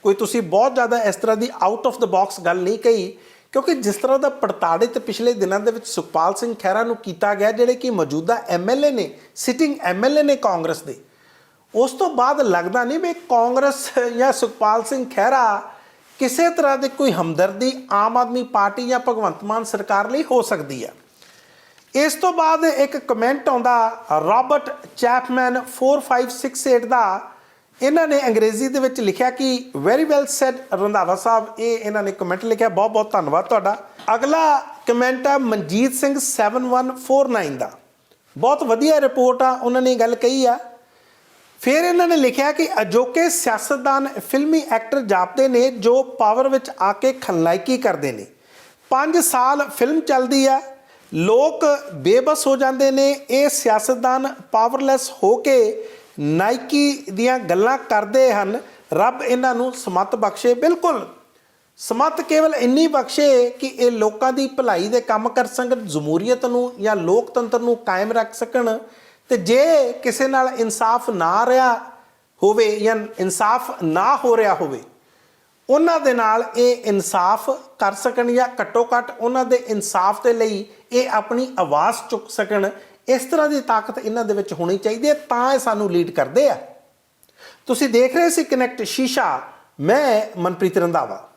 ਕੋਈ ਤੁਸੀਂ ਬਹੁਤ ਜ਼ਿਆਦਾ ਇਸ ਤਰ੍ਹਾਂ ਦੀ ਆਊਟ ਆਫ ਦ ਬਾਕਸ ਗੱਲ ਨਹੀਂ ਕਹੀ, ਕਿਉਂਕਿ ਜਿਸ ਤਰ੍ਹਾਂ ਦਾ ਪੜਤਾੜਿਤ ਪਿਛਲੇ ਦਿਨਾਂ ਦੇ ਵਿੱਚ ਸੁਖਪਾਲ ਸਿੰਘ ਖਹਿਰਾ ਨੂੰ ਕੀਤਾ ਗਿਆ, ਜਿਹੜੇ ਕਿ ਮੌਜੂਦਾ ਐਮਐਲਏ ਨੇ ਸਿਟਿੰਗ ਐਮਐਲਏ ਨੇ ਕਾਂਗਰਸ ਦੇ। ਉਸ ਤੋਂ ਬਾਅਦ ਲੱਗਦਾ ਨਹੀਂ ਵੀ ਕਾਂਗਰਸ ਜਾਂ ਸੁਖਪਾਲ ਸਿੰਘ ਖਹਿਰਾ ਕਿਸੇ ਤਰ੍ਹਾਂ ਦੀ ਕੋਈ ਹਮਦਰਦੀ ਆਮ ਆਦਮੀ ਪਾਰਟੀ ਜਾਂ ਭਗਵੰਤ ਮਾਨ ਸਰਕਾਰ ਲਈ ਹੋ ਸਕਦੀ ਹੈ ਇਸ ਤੋਂ ਬਾਅਦ ਇੱਕ ਕਮੈਂਟ ਆਉਂਦਾ ਰਾਬਰਟ ਚੈਪਮੈਨ 4568 ਦਾ ਇਹਨਾਂ ਨੇ ਅੰਗਰੇਜ਼ੀ ਦੇ ਵਿੱਚ ਲਿਖਿਆ ਕਿ ਵੈਰੀ ਵੈਲ ਸੈਡ ਰੰਧਾਵਾ ਸਾਹਿਬ, ਇਹ ਇਹਨਾਂ ਨੇ ਕਮੈਂਟ ਲਿਖਿਆ। ਬਹੁਤ ਬਹੁਤ ਧੰਨਵਾਦ ਤੁਹਾਡਾ। ਅਗਲਾ ਕਮੈਂਟ ਆ ਮਨਜੀਤ ਸਿੰਘ 7149 ਦਾ। ਬਹੁਤ ਵਧੀਆ ਰਿਪੋਰਟ ਆ, ਉਹਨਾਂ ਨੇ ਗੱਲ ਕਹੀ ਆ। ਫਿਰ ਇਹਨਾਂ ਨੇ ਲਿਖਿਆ ਕਿ ਅਜੋਕੇ ਸਿਆਸਤਦਾਨ ਫਿਲਮੀ ਐਕਟਰ ਜਾਪਦੇ ਨੇ, ਜੋ ਪਾਵਰ ਵਿੱਚ ਆ ਕੇ ਖਲਨਾਇਕੀ ਕਰਦੇ ਨੇ। 5 ਸਾਲ ਫਿਲਮ ਚੱਲਦੀ ਆ, ਲੋਕ ਬੇਬਸ ਹੋ ਜਾਂਦੇ ਨੇ, ਇਹ ਸਿਆਸਤਦਾਨ ਪਾਵਰਲੈਸ ਹੋ ਕੇ ਨਾਈਕੀ ਦੀਆਂ ਗੱਲਾਂ ਕਰਦੇ ਹਨ, ਰੱਬ ਇਹਨਾਂ ਨੂੰ ਸਮਤ ਬਖਸ਼ੇ। ਬਿਲਕੁਲ। ਸਮਤ ਕੇਵਲ ਇੰਨੀ ਬਖਸ਼ੇ ਕਿ ਇਹ ਲੋਕਾਂ ਦੀ ਭਲਾਈ ਦੇ ਕੰਮ ਕਰ ਸਕਣ, ਜਮਹੂਰੀਅਤ ਨੂੰ ਜਾਂ ਲੋਕਤੰਤਰ ਨੂੰ ਕਾਇਮ ਰੱਖ ਸਕਣ। ਤੇ ਜੇ ਕਿਸੇ ਨਾਲ ਇਨਸਾਫ ਨਾ ਰਿਹਾ ਹੋਵੇ ਜਾਂ ਇਨਸਾਫ ਨਾ ਹੋ ਰਿਹਾ ਹੋਵੇ, ਉਹਨਾਂ ਦੇ ਨਾਲ ਇਹ ਇਨਸਾਫ ਕਰ ਸਕਣ ਜਾਂ ਘੱਟੋ ਘੱਟ ਉਹਨਾਂ ਦੇ ਇਨਸਾਫ ਦੇ ਲਈ ਇਹ ਆਪਣੀ ਆਵਾਜ਼ ਚੁੱਕ ਸਕਣ। ਇਸ ਤਰ੍ਹਾਂ ਦੀ ਤਾਕਤ ਇਹਨਾਂ ਦੇ ਵਿੱਚ ਹੋਣੀ ਚਾਹੀਦੀ ਹੈ, ਤਾਂ ਇਹ ਸਾਨੂੰ ਲੀਡ ਕਰਦੇ ਆ। ਤੁਸੀਂ ਦੇਖ ਰਹੇ ਸੀ ਕਨੈਕਟ ਸ਼ੀਸ਼ਾ, ਮੈਂ ਮਨਪ੍ਰੀਤ ਰੰਧਾਵਾ।